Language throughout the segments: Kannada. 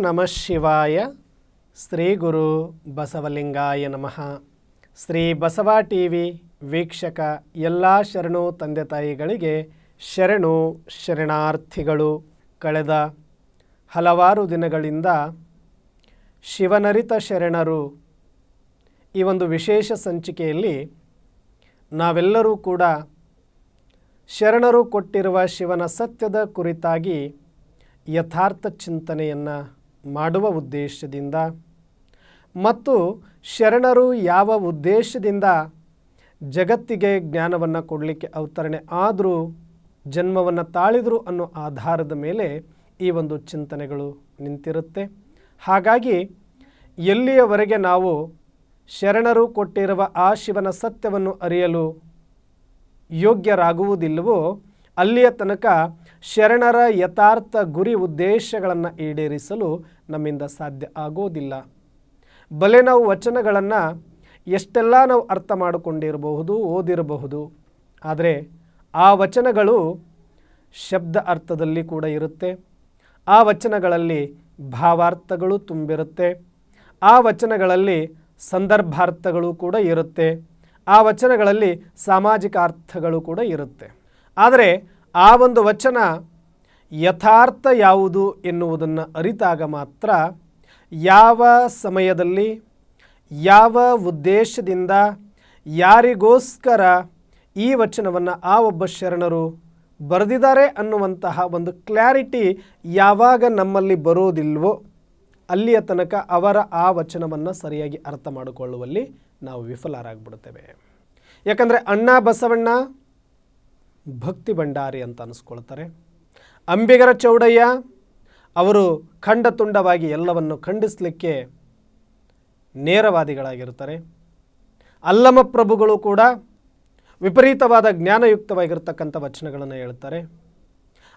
ನಮಃ ಶಿವಾಯ ಶ್ರೀ ಗುರು ಬಸವಲಿಂಗಾಯ ನಮಃ ಶ್ರೀ ಬಸವ ಟಿ ವಿ ವೀಕ್ಷಕ ಎಲ್ಲ ಶರಣು ತಂದೆ ತಾಯಿಗಳಿಗೆ ಶರಣು ಶರಣಾರ್ಥಿಗಳು. ಕಳೆದ ಹಲವಾರು ದಿನಗಳಿಂದ ಶಿವನರಿತ ಶರಣರು ಈ ಒಂದು ವಿಶೇಷ ಸಂಚಿಕೆಯಲ್ಲಿ ನಾವೆಲ್ಲರೂ ಕೂಡ ಶರಣರು ಕೊಟ್ಟಿರುವ ಶಿವನ ಸತ್ಯದ ಕುರಿತಾಗಿ ಯಥಾರ್ಥ ಚಿಂತನೆಯನ್ನು ಮಾಡುವ ಉದ್ದೇಶದಿಂದ. ಮತ್ತು ಶರಣರು ಯಾವ ಉದ್ದೇಶದಿಂದ ಜಗತ್ತಿಗೆ ಜ್ಞಾನವನ್ನು ಕೊಡಲಿಕ್ಕೆ ಅವತರಣೆ ಆದರೂ, ಜನ್ಮವನ್ನು ತಾಳಿದರು ಅನ್ನೋ ಆಧಾರದ ಮೇಲೆ ಈ ಒಂದು ಚಿಂತನೆಗಳು ನಿಂತಿರುತ್ತೆ. ಹಾಗಾಗಿ ಎಲ್ಲಿಯವರೆಗೆ ನಾವು ಶರಣರು ಕೊಟ್ಟಿರುವ ಆ ಶಿವನ ಸತ್ಯವನ್ನು ಅರಿಯಲು ಯೋಗ್ಯರಾಗುವುದಿಲ್ಲವೋ ಅಲ್ಲಿಯ ತನಕ ಶರಣರ ಯಥಾರ್ಥ ಗುರಿ ಉದ್ದೇಶಗಳನ್ನು ಈಡೇರಿಸಲು ನಮ್ಮಿಂದ ಸಾಧ್ಯ ಆಗೋದಿಲ್ಲ. ಬಲೆ ನಾವು ವಚನಗಳನ್ನು ಎಷ್ಟೆಲ್ಲ ನಾವು ಅರ್ಥ ಮಾಡಿಕೊಂಡಿರಬಹುದು, ಓದಿರಬಹುದು, ಆದರೆ ಆ ವಚನಗಳು ಶಬ್ದ ಅರ್ಥದಲ್ಲಿ ಕೂಡ ಇರುತ್ತೆ. ಆ ವಚನಗಳಲ್ಲಿ ಭಾವಾರ್ಥಗಳು ತುಂಬಿರುತ್ತೆ. ಆ ವಚನಗಳಲ್ಲಿ ಸಂದರ್ಭಾರ್ಥಗಳು ಕೂಡ ಇರುತ್ತೆ. ಆ ವಚನಗಳಲ್ಲಿ ಸಾಮಾಜಿಕ ಅರ್ಥಗಳು ಕೂಡ ಇರುತ್ತೆ. ಆದರೆ ಆ ಒಂದು ವಚನ ಯಥಾರ್ಥ ಯಾವುದು ಎನ್ನುವುದನ್ನು ಅರಿತಾಗ ಮಾತ್ರ ಯಾವ ಸಮಯದಲ್ಲಿ, ಯಾವ ಉದ್ದೇಶದಿಂದ, ಯಾರಿಗೋಸ್ಕರ ಈ ವಚನವನ್ನು ಆ ಒಬ್ಬ ಶರಣರು ಬರೆದಿದ್ದಾರೆ ಅನ್ನುವಂತಹ ಒಂದು ಕ್ಲಾರಿಟಿ ಯಾವಾಗ ನಮ್ಮಲ್ಲಿ ಬರೋದಿಲ್ವೋ ಅಲ್ಲಿಯ ತನಕ ಅವರ ಆ ವಚನವನ್ನು ಸರಿಯಾಗಿ ಅರ್ಥ ಮಾಡಿಕೊಳ್ಳುವಲ್ಲಿ ನಾವು ವಿಫಲರಾಗ್ಬಿಡ್ತೇವೆ ಯಾಕಂದರೆ ಅಣ್ಣ ಬಸವಣ್ಣ ಭಕ್ತಿ ಭಂಡಾರಿ ಅಂತ ಅನಿಸ್ಕೊಳ್ತಾರೆ. ಅಂಬಿಗರ ಚೌಡಯ್ಯ ಅವರು ಖಂಡ ತುಂಡವಾಗಿ ಎಲ್ಲವನ್ನು ಖಂಡಿಸಲಿಕ್ಕೆ ನೇರವಾದಿಗಳಾಗಿರ್ತಾರೆ. ಅಲ್ಲಮ ಪ್ರಭುಗಳು ಕೂಡ ವಿಪರೀತವಾದ ಜ್ಞಾನಯುಕ್ತವಾಗಿರ್ತಕ್ಕಂಥ ವಚನಗಳನ್ನು ಹೇಳ್ತಾರೆ.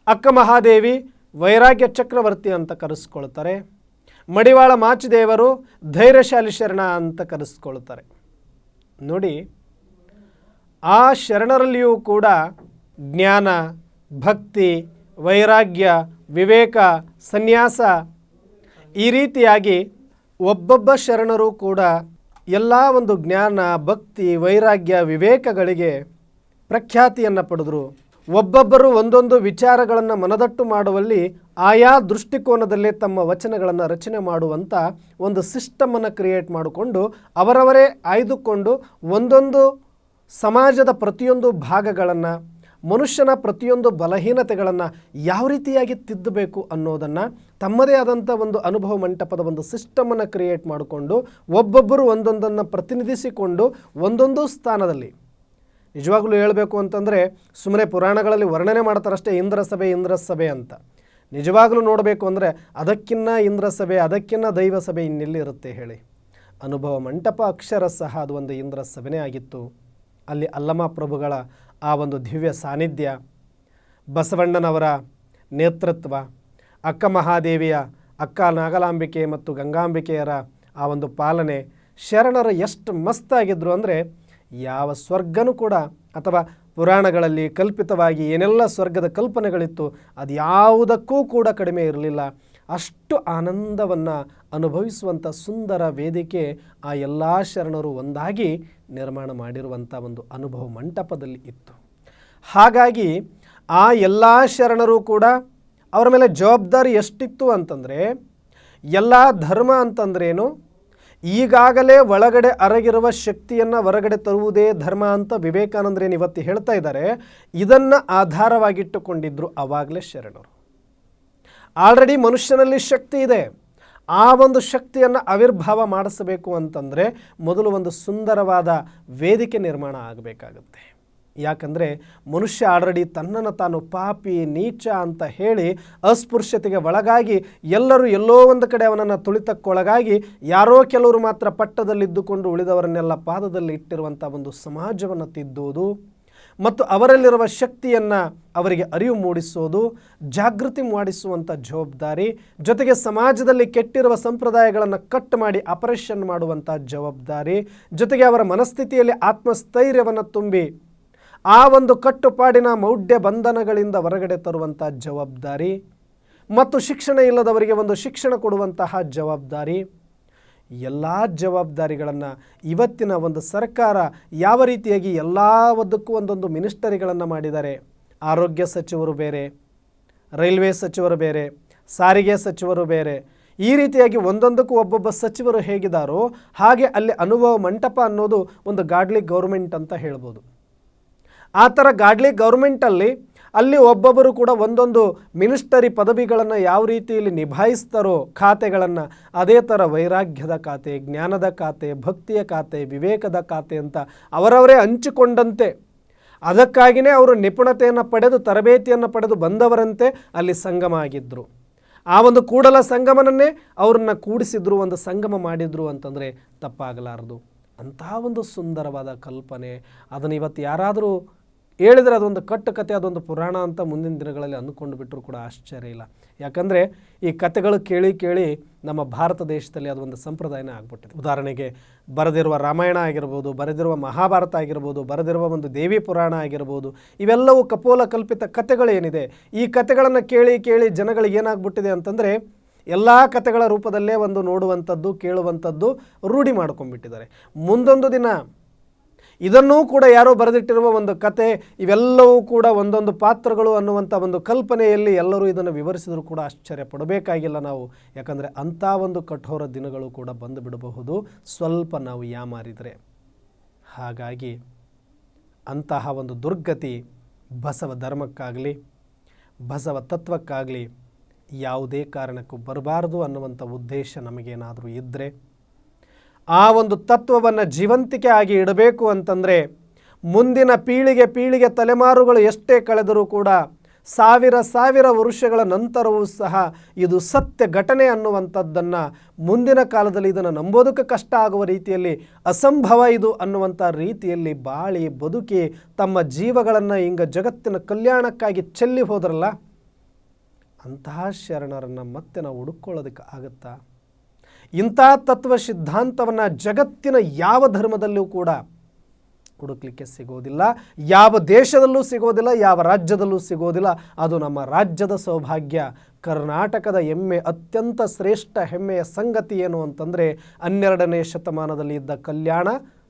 ಅಕ್ಕ ಮಹಾದೇವಿ ವೈರಾಗ್ಯ ಚಕ್ರವರ್ತಿ ಅಂತ ಕರೆಸ್ಕೊಳ್ತಾರೆ. ಮಡಿವಾಳ ಮಾಚಿದೇವರು ಧೈರ್ಯಶಾಲಿ ಶರಣ ಅಂತ ಕರೆಸ್ಕೊಳ್ತಾರೆ. ನೋಡಿ, ಆ ಶರಣರಲ್ಲಿಯೂ ಕೂಡ ಜ್ಞಾನ, ಭಕ್ತಿ, ವೈರಾಗ್ಯ, ವಿವೇಕ, ಸನ್ಯಾಸ ಈ ರೀತಿಯಾಗಿ ಒಬ್ಬೊಬ್ಬ ಶರಣರು ಕೂಡ ಎಲ್ಲ ಒಂದು ಜ್ಞಾನ, ಭಕ್ತಿ, ವೈರಾಗ್ಯ, ವಿವೇಕಗಳಿಗೆ ಪ್ರಖ್ಯಾತಿಯನ್ನು ಪಡೆದರು. ಒಬ್ಬೊಬ್ಬರು ಒಂದೊಂದು ವಿಚಾರಗಳನ್ನು ಮನದಟ್ಟು ಮಾಡುವಲ್ಲಿ ಆಯಾ ದೃಷ್ಟಿಕೋನದಲ್ಲೇ ತಮ್ಮ ವಚನಗಳನ್ನು ರಚನೆ ಮಾಡುವಂಥ ಒಂದು ಸಿಸ್ಟಮನ್ನು ಕ್ರಿಯೇಟ್ ಮಾಡಿಕೊಂಡು ಅವರವರೇ ಆಯ್ದುಕೊಂಡು ಒಂದೊಂದು ಸಮಾಜದ ಪ್ರತಿಯೊಂದು ಭಾಗಗಳನ್ನು ಮನುಷ್ಯನ ಪ್ರತಿಯೊಂದು ಬಲಹೀನತೆಗಳನ್ನು ಯಾವ ರೀತಿಯಾಗಿ ತಿದ್ದಬೇಕು ಅನ್ನೋದನ್ನು ತಮ್ಮದೇ ಆದಂಥ ಒಂದು ಅನುಭವ ಮಂಟಪದ ಒಂದು ಸಿಸ್ಟಮನ್ನು ಕ್ರಿಯೇಟ್ ಮಾಡಿಕೊಂಡು ಒಬ್ಬೊಬ್ಬರು ಒಂದೊಂದನ್ನು ಪ್ರತಿನಿಧಿಸಿಕೊಂಡು ಒಂದೊಂದು ಸ್ಥಾನದಲ್ಲಿ. ನಿಜವಾಗ್ಲೂ ಹೇಳಬೇಕು ಅಂತಂದರೆ ಸುಮ್ಮನೆ ಪುರಾಣಗಳಲ್ಲಿ ವರ್ಣನೆ ಮಾಡ್ತಾರಷ್ಟೇ ಇಂದ್ರ ಸಭೆ ಇಂದ್ರ ಸಭೆ ಅಂತ. ನಿಜವಾಗ್ಲೂ ನೋಡಬೇಕು ಅಂದರೆ ಅದಕ್ಕಿನ್ನ ಇಂದ್ರ ಸಭೆ, ಅದಕ್ಕಿನ್ನ ದೈವ ಸಭೆ ಇನ್ನೆಲ್ಲಿರುತ್ತೆ ಹೇಳಿ? ಅನುಭವ ಮಂಟಪ ಅಕ್ಷರ ಸಹ ಅದು ಒಂದು ಇಂದ್ರ ಸಭೆನೇ ಆಗಿತ್ತು. ಅಲ್ಲಿ ಅಲ್ಲಮ ಪ್ರಭುಗಳ ಆ ಒಂದು ದಿವ್ಯ ಸಾನ್ನಿಧ್ಯ, ಬಸವಣ್ಣನವರ ನೇತೃತ್ವ, ಅಕ್ಕ ಮಹಾದೇವಿಯ, ಅಕ್ಕ ನಾಗಲಾಂಬಿಕೆ ಮತ್ತು ಗಂಗಾಂಬಿಕೆಯರ ಆ ಒಂದು ಪಾಲನೆ ಶರಣರು ಎಷ್ಟು ಮಸ್ತಾಗಿದ್ದರು ಅಂದರೆ ಯಾವ ಸ್ವರ್ಗನೂ ಕೂಡ ಅಥವಾ ಪುರಾಣಗಳಲ್ಲಿ ಕಲ್ಪಿತವಾಗಿ ಏನೆಲ್ಲ ಸ್ವರ್ಗದ ಕಲ್ಪನೆಗಳಿತ್ತು ಅದು ಯಾವುದಕ್ಕೂ ಕೂಡ ಕಡಿಮೆ ಇರಲಿಲ್ಲ. ಅಷ್ಟು ಆನಂದವನ್ನು ಅನುಭವಿಸುವಂಥ ಸುಂದರ ವೇದಿಕೆ ಆ ಎಲ್ಲ ಶರಣರು ಒಂದಾಗಿ ನಿರ್ಮಾಣ ಮಾಡಿರುವಂಥ ಒಂದು ಅನುಭವ ಮಂಟಪದಲ್ಲಿ ಇತ್ತು. ಹಾಗಾಗಿ ಆ ಎಲ್ಲ ಶರಣರು ಕೂಡ ಅವರ ಮೇಲೆ ಜವಾಬ್ದಾರಿ ಎಷ್ಟಿತ್ತು ಅಂತಂದರೆ, ಎಲ್ಲ ಧರ್ಮ ಅಂತಂದ್ರೇನು? ಈಗಾಗಲೇ ಒಳಗಡೆ ಅರಗಿರುವ ಶಕ್ತಿಯನ್ನು ಹೊರಗಡೆ ತರುವುದೇ ಧರ್ಮ ಅಂತ ವಿವೇಕಾನಂದರೇನು ಇವತ್ತು ಹೇಳ್ತಾ ಇದ್ದಾರೆ. ಇದನ್ನು ಆಧಾರವಾಗಿಟ್ಟುಕೊಂಡಿದ್ದರು ಆವಾಗಲೇ ಶರಣರು. ಆಲ್ರೆಡಿ ಮನುಷ್ಯನಲ್ಲಿ ಶಕ್ತಿ ಇದೆ. ಆ ಒಂದು ಶಕ್ತಿಯನ್ನು ಆವಿರ್ಭಾವ ಮಾಡಿಸಬೇಕು ಅಂತಂದರೆ ಮೊದಲು ಒಂದು ಸುಂದರವಾದ ವೇದಿಕೆ ನಿರ್ಮಾಣ ಆಗಬೇಕಾಗುತ್ತೆ. ಯಾಕಂದರೆ ಮನುಷ್ಯ ಆಲ್ರೆಡಿ ತನ್ನನ್ನು ತಾನು ಪಾಪಿ, ನೀಚ ಅಂತ ಹೇಳಿ ಅಸ್ಪೃಶ್ಯತೆಗೆ ಒಳಗಾಗಿ ಎಲ್ಲರೂ ಎಲ್ಲೋ ಒಂದು ಕಡೆ ಅವನನ್ನು ತುಳಿತಕ್ಕೊಳಗಾಗಿ ಯಾರೋ ಕೆಲವರು ಮಾತ್ರ ಪಟ್ಟದಲ್ಲಿದ್ದುಕೊಂಡು ಉಳಿದವರನ್ನೆಲ್ಲ ಪಾದದಲ್ಲಿ ಇಟ್ಟಿರುವಂಥ ಒಂದು ಸಮಾಜವನ್ನು ತಿದ್ದುವುದು ಮತ್ತು ಅವರಲ್ಲಿರುವ ಶಕ್ತಿಯನ್ನು ಅವರಿಗೆ ಅರಿವು ಮೂಡಿಸೋದು, ಜಾಗೃತಿ ಮಾಡಿಸುವಂಥ ಜವಾಬ್ದಾರಿ, ಜೊತೆಗೆ ಸಮಾಜದಲ್ಲಿ ಕೆಟ್ಟಿರುವ ಸಂಪ್ರದಾಯಗಳನ್ನು ಕಟ್ ಮಾಡಿ ಆಪರೇಷನ್ ಮಾಡುವಂಥ ಜವಾಬ್ದಾರಿ, ಜೊತೆಗೆ ಅವರ ಮನಸ್ಥಿತಿಯಲ್ಲಿ ಆತ್ಮಸ್ಥೈರ್ಯವನ್ನು ತುಂಬಿ ಆ ಒಂದು ಕಟ್ಟುಪಾಡಿನ ಮೌಢ್ಯ ಬಂಧನಗಳಿಂದ ಹೊರಗಡೆ ತರುವಂಥ ಜವಾಬ್ದಾರಿ, ಮತ್ತು ಶಿಕ್ಷಣ ಇಲ್ಲದವರಿಗೆ ಒಂದು ಶಿಕ್ಷಣ ಕೊಡುವಂತಹ ಜವಾಬ್ದಾರಿ. ಎಲ್ಲ ಜವಾಬ್ದಾರಿಗಳನ್ನು ಇವತ್ತಿನ ಒಂದು ಸರ್ಕಾರ ಯಾವ ರೀತಿಯಾಗಿ ಎಲ್ಲದಕ್ಕೂ ಒಂದೊಂದು ಮಿನಿಸ್ಟರಿಗಳನ್ನು ಮಾಡಿದ್ದಾರೆ? ಆರೋಗ್ಯ ಸಚಿವರು ಬೇರೆ, ರೈಲ್ವೆ ಸಚಿವರು ಬೇರೆ, ಸಾರಿಗೆ ಸಚಿವರು ಬೇರೆ. ಈ ರೀತಿಯಾಗಿ ಒಂದೊಂದಕ್ಕೂ ಒಬ್ಬೊಬ್ಬ ಸಚಿವರು ಹೇಗಿದ್ದಾರೋ ಹಾಗೆ ಅಲ್ಲಿ ಅನುಭವ ಮಂಟಪ ಅನ್ನೋದು ಒಂದು ಗಾಡ್ಲಿ ಗೌರ್ಮೆಂಟ್ ಅಂತ ಹೇಳ್ಬೋದು. ಆ ಥರ ಗಾಡ್ಲಿ ಗೌರ್ಮೆಂಟಲ್ಲಿ ಅಲ್ಲಿ ಒಬ್ಬೊಬ್ಬರು ಕೂಡ ಒಂದೊಂದು ಮಿನಿಸ್ಟರಿ ಪದವಿಗಳನ್ನು ಯಾವ ರೀತಿಯಲ್ಲಿ ನಿಭಾಯಿಸ್ತಾರೋ ಖಾತೆಗಳನ್ನು ಅದೇ ಥರ ವೈರಾಗ್ಯದ ಖಾತೆ, ಜ್ಞಾನದ ಖಾತೆ, ಭಕ್ತಿಯ ಖಾತೆ, ವಿವೇಕದ ಖಾತೆ ಅಂತ ಅವರವರೇ ಹಂಚಿಕೊಂಡಂತೆ. ಅದಕ್ಕಾಗಿಯೇ ಅವರು ನಿಪುಣತೆಯನ್ನು ಪಡೆದು ತರಬೇತಿಯನ್ನು ಪಡೆದು ಬಂದವರಂತೆ ಅಲ್ಲಿ ಸಂಗಮ ಆಗಿದ್ದರು ಆ ಒಂದು ಕೂಡಲ ಸಂಗಮನನ್ನೇ ಅವ್ರನ್ನ ಕೂಡಿಸಿದ್ರು, ಒಂದು ಸಂಗಮ ಮಾಡಿದ್ರು ಅಂತಂದರೆ ತಪ್ಪಾಗಲಾರದು. ಅಂತಹ ಒಂದು ಸುಂದರವಾದ ಕಲ್ಪನೆ. ಅದನ್ನು ಇವತ್ತು ಯಾರಾದರೂ ಹೇಳಿದರೆ ಅದೊಂದು ಕಟ್ಟು ಕತೆ, ಅದೊಂದು ಪುರಾಣ ಅಂತ ಮುಂದಿನ ದಿನಗಳಲ್ಲಿ ಅಂದುಕೊಂಡು ಬಿಟ್ಟರು ಕೂಡ ಆಶ್ಚರ್ಯ ಇಲ್ಲ. ಯಾಕಂದರೆ ಈ ಕತೆಗಳು ಕೇಳಿ ಕೇಳಿ ನಮ್ಮ ಭಾರತ ದೇಶದಲ್ಲಿ ಅದೊಂದು ಸಂಪ್ರದಾಯನೇ ಆಗ್ಬಿಟ್ಟಿದೆ. ಉದಾಹರಣೆಗೆ ಬರೆದಿರುವ ರಾಮಾಯಣ ಆಗಿರ್ಬೋದು, ಬರೆದಿರುವ ಮಹಾಭಾರತ ಆಗಿರ್ಬೋದು, ಬರೆದಿರುವ ಒಂದು ದೇವಿ ಪುರಾಣ ಆಗಿರ್ಬೋದು, ಇವೆಲ್ಲವೂ ಕಪೋಲ ಕಲ್ಪಿತ ಕತೆಗಳೇನಿದೆ. ಈ ಕತೆಗಳನ್ನು ಕೇಳಿ ಕೇಳಿ ಜನಗಳಿಗೆ ಏನಾಗ್ಬಿಟ್ಟಿದೆ ಅಂತಂದರೆ ಎಲ್ಲ ಕತೆಗಳ ರೂಪದಲ್ಲೇ ಒಂದು ನೋಡುವಂಥದ್ದು, ಕೇಳುವಂಥದ್ದು ರೂಢಿ ಮಾಡ್ಕೊಂಡ್ಬಿಟ್ಟಿದ್ದಾರೆ. ಮುಂದೊಂದು ದಿನ ಇದನ್ನೂ ಕೂಡ ಯಾರೋ ಬರೆದಿಟ್ಟಿರುವ ಒಂದು ಕತೆ, ಇವೆಲ್ಲವೂ ಕೂಡ ಒಂದೊಂದು ಪಾತ್ರಗಳು ಅನ್ನುವಂಥ ಒಂದು ಕಲ್ಪನೆಯಲ್ಲಿ ಎಲ್ಲರೂ ಇದನ್ನು ವಿವರಿಸಿದರೂ ಕೂಡ ಆಶ್ಚರ್ಯ ಪಡಬೇಕಾಗಿಲ್ಲ ನಾವು. ಯಾಕಂದರೆ ಅಂಥ ಒಂದು ಕಠೋರ ದಿನಗಳು ಕೂಡ ಬಂದು ಬಿಡಬಹುದು. ಸ್ವಲ್ಪ ನಾವು ಯಾಮಾರಿದರೆ ಹಾಗಾಗಿ ಅಂತಹ ಒಂದು ದುರ್ಗತಿ ಬಸವ ಧರ್ಮಕ್ಕಾಗಲಿ, ಬಸವ ತತ್ವಕ್ಕಾಗಲಿ ಯಾವುದೇ ಕಾರಣಕ್ಕೂ ಬರಬಾರದು ಅನ್ನುವಂಥ ಉದ್ದೇಶ ನಮಗೇನಾದರೂ ಇದ್ದರೆ ಆ ಒಂದು ತತ್ವವನ್ನು ಜೀವಂತಿಕೆ ಆಗಿ ಇಡಬೇಕು ಅಂತಂದರೆ ಮುಂದಿನ ಪೀಳಿಗೆ ಪೀಳಿಗೆ ತಲೆಮಾರುಗಳು ಎಷ್ಟೇ ಕಳೆದರೂ ಕೂಡ ಸಾವಿರ ಸಾವಿರ ವರ್ಷಗಳ ನಂತರವೂ ಸಹ ಇದು ಸತ್ಯ ಘಟನೆ ಅನ್ನುವಂಥದ್ದನ್ನು ಮುಂದಿನ ಕಾಲದಲ್ಲಿ ಇದನ್ನು ನಂಬೋದಕ್ಕೆ ಕಷ್ಟ ಆಗುವ ರೀತಿಯಲ್ಲಿ ಅಸಂಭವ ಇದು ಅನ್ನುವಂಥ ರೀತಿಯಲ್ಲಿ ಬಾಳಿ ಬದುಕಿ ತಮ್ಮ ಜೀವಗಳನ್ನು ಹಿಂಗ ಜಗತ್ತಿನ ಕಲ್ಯಾಣಕ್ಕಾಗಿ ಚೆಲ್ಲಿ ಹೋದ್ರಲ್ಲ ಅಂತಹ ಶರಣರನ್ನು ಮತ್ತೆ ನಾವು ಹುಡುಕೊಳ್ಳೋದಕ್ಕೆ ಆಗುತ್ತಾ? ಇಂಥ ತತ್ವ ಸಿದ್ಧಾಂತವನ್ನು ಜಗತ್ತಿನ ಯಾವ ಧರ್ಮದಲ್ಲೂ ಕೂಡ ಹುಡುಕ್ಲಿಕ್ಕೆ ಸಿಗೋದಿಲ್ಲ. ಯಾವ ದೇಶದಲ್ಲೂ ಸಿಗೋದಿಲ್ಲ, ಯಾವ ರಾಜ್ಯದಲ್ಲೂ ಸಿಗೋದಿಲ್ಲ. ಅದು ನಮ್ಮ ರಾಜ್ಯದ ಸೌಭಾಗ್ಯ. ಕರ್ನಾಟಕದ ಹೆಮ್ಮೆ, ಅತ್ಯಂತ ಶ್ರೇಷ್ಠ ಹೆಮ್ಮೆಯ ಸಂಗತಿ ಏನು ಅಂತಂದರೆ, ಹನ್ನೆರಡನೇ ಶತಮಾನದಲ್ಲಿ ಇದ್ದ ಕಲ್ಯಾಣ,